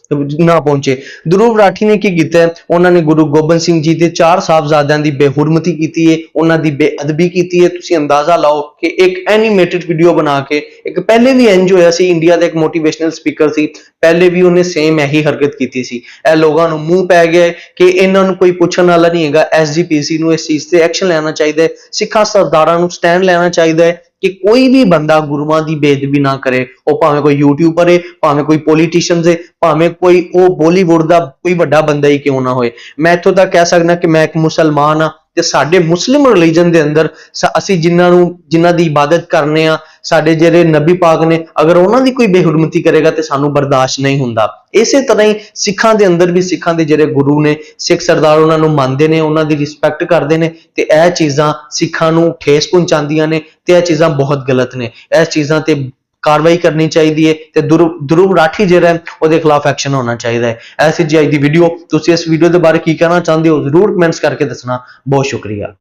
ਨਾ ਪਹੁੰਚੇ। ਧਰੁਵ ਰਾਠੀ ਨੇ ਕੀ ਕੀਤਾ ਉਹਨਾਂ ਨੇ ਗੁਰੂ ਗੋਬਿੰਦ ਸਿੰਘ ਜੀ ਦੇ ਚਾਰ ਸਾਹਿਬਜ਼ਾਦਿਆਂ ਦੀ ਬੇਹੁਰਮਤੀ ਕੀਤੀ ਹੈ ਉਹਨਾਂ ਦੀ ਬੇਅਦਬੀ ਕੀਤੀ ਹੈ ਤੁਸੀਂ ਅੰਦਾਜ਼ਾ ਲਾਓ ਕਿ ਇੱਕ ਐਨੀਮੇਟਿਡ ਵੀਡੀਓ ਬਣਾ ਕੇ, ਇੱਕ ਪਹਿਲੇ ਵੀ ਇੰਜ ਹੋਇਆ ਸੀ ਇੰਡੀਆ ਦਾ ਇੱਕ ਮੋਟੀਵੇਸ਼ਨਲ ਸਪੀਕਰ ਸੀ, ਪਹਿਲੇ ਵੀ ਉਹਨੇ ਸੇਮ ਇਹੀ ਹਰਕਤ ਕੀਤੀ ਸੀ। ਇਹ ਲੋਕਾਂ ਨੂੰ ਮੂੰਹ ਪੈ ਗਿਆ ਕਿ ਇਹਨਾਂ ਨੂੰ ਕੋਈ ਪੁੱਛਣ ਵਾਲਾ ਨਹੀਂ ਹੈਗਾ। ਐਸਜੀਪੀਸੀ ਨੂੰ ਇਸ ਚੀਜ਼ ਤੇ ਐਕਸ਼ਨ ਲੈਣਾ ਚਾਹੀਦਾ ਹੈ। ਸਿੱਖਾਂ ਸਰਦਾਰਾਂ ਨੂੰ ਸਟੈਂਡ ਲੈਣਾ ਚਾਹੀਦਾ ਹੈ ਕਿ ਕੋਈ ਵੀ ਬੰਦਾ ਗੁਰੂਆਂ ਦੀ ਬੇਦਬੀ ਨਾ ਕਰੇ। ਉਹ ਭਾਵੇਂ ਕੋਈ ਯੂਟਿਊਬਰ ਹੈ ਭਾਵੇਂ ਕੋਈ ਪੋਲੀਟੀਸ਼ੀਅਨਸ ਹੈ ਭਾਵੇਂ ਕੋਈ ਉਹ ਬਾਲੀਵੁੱਡ ਦਾ ਕੋਈ ਵੱਡਾ ਬੰਦਾ ਹੀ ਕਿਉਂ ਨਾ ਹੋਏ। ਮੈਂ ਇੱਥੋਂ ਤੱਕ ਕਹਿ ਸਕਦਾ ਕਿ ਮੈਂ ਇੱਕ ਮੁਸਲਮਾਨ ਆ ਤੇ ਸਾਡੇ ਮੁਸਲਿਮ ਰਿਲੀਜਨ ਦੇ ਅੰਦਰ ਅਸੀਂ ਜਿਨ੍ਹਾਂ ਨੂੰ ਜਿਨ੍ਹਾਂ ਦੀ ਇਬਾਦਤ ਕਰਨੇ ਆ, ਸਾਡੇ ਜਿਹੜੇ ਨਬੀ ਪਾਕ ਨੇ, ਅਗਰ ਉਹਨਾਂ ਦੀ ਕੋਈ ਬੇਹੁਰਮਤੀ ਕਰੇਗਾ ਤੇ ਸਾਨੂੰ ਬਰਦਾਸ਼ਤ ਨਹੀਂ ਹੁੰਦਾ। ਇਸੇ ਤਰ੍ਹਾਂ ਹੀ ਸਿੱਖਾਂ ਦੇ ਅੰਦਰ ਵੀ ਸਿੱਖਾਂ ਦੇ ਜਿਹੜੇ ਗੁਰੂ ਨੇ, ਸਿੱਖ ਸਰਦਾਰ ਉਹਨਾਂ ਨੂੰ ਮੰਨਦੇ ਨੇ, ਉਹਨਾਂ ਦੀ ਰਿਸਪੈਕਟ ਕਰਦੇ ਨੇ ਤੇ ਇਹ ਚੀਜ਼ਾਂ ਸਿੱਖਾਂ ਨੂੰ ਠੇਸ ਪਹੁੰਚਾਉਂਦੀਆਂ ਨੇ ਤੇ ਇਹ ਚੀਜ਼ਾਂ ਬਹੁਤ ਗਲਤ ਨੇ। ਇਹ ਚੀਜ਼ਾਂ ਤੇ ਕਾਰਵਾਈ ਕਰਨੀ ਚਾਹੀਦੀ ਹੈ ਤੇ ਧਰੁਵ ਧਰੁਵ ਰਾਠੀ ਜਿਹੜਾ ਹੈ, ਉਹਦੇ ਖਿਲਾਫ ਐਕਸ਼ਨ ਹੋਣਾ ਚਾਹੀਦਾ ਹੈ ਐਸੀ ਜੀ ਅੱਜ ਦੀ ਵੀਡੀਓ ਤੁਸੀਂ ਇਸ ਵੀਡੀਓ ਦੇ ਬਾਰੇ ਕੀ ਕਹਿਣਾ ਚਾਹੁੰਦੇ ਹੋ ਜ਼ਰੂਰ ਕਮੈਂਟਸ ਕਰਕੇ ਦੱਸਣਾ। ਬਹੁਤ ਸ਼ੁਕਰੀਆ।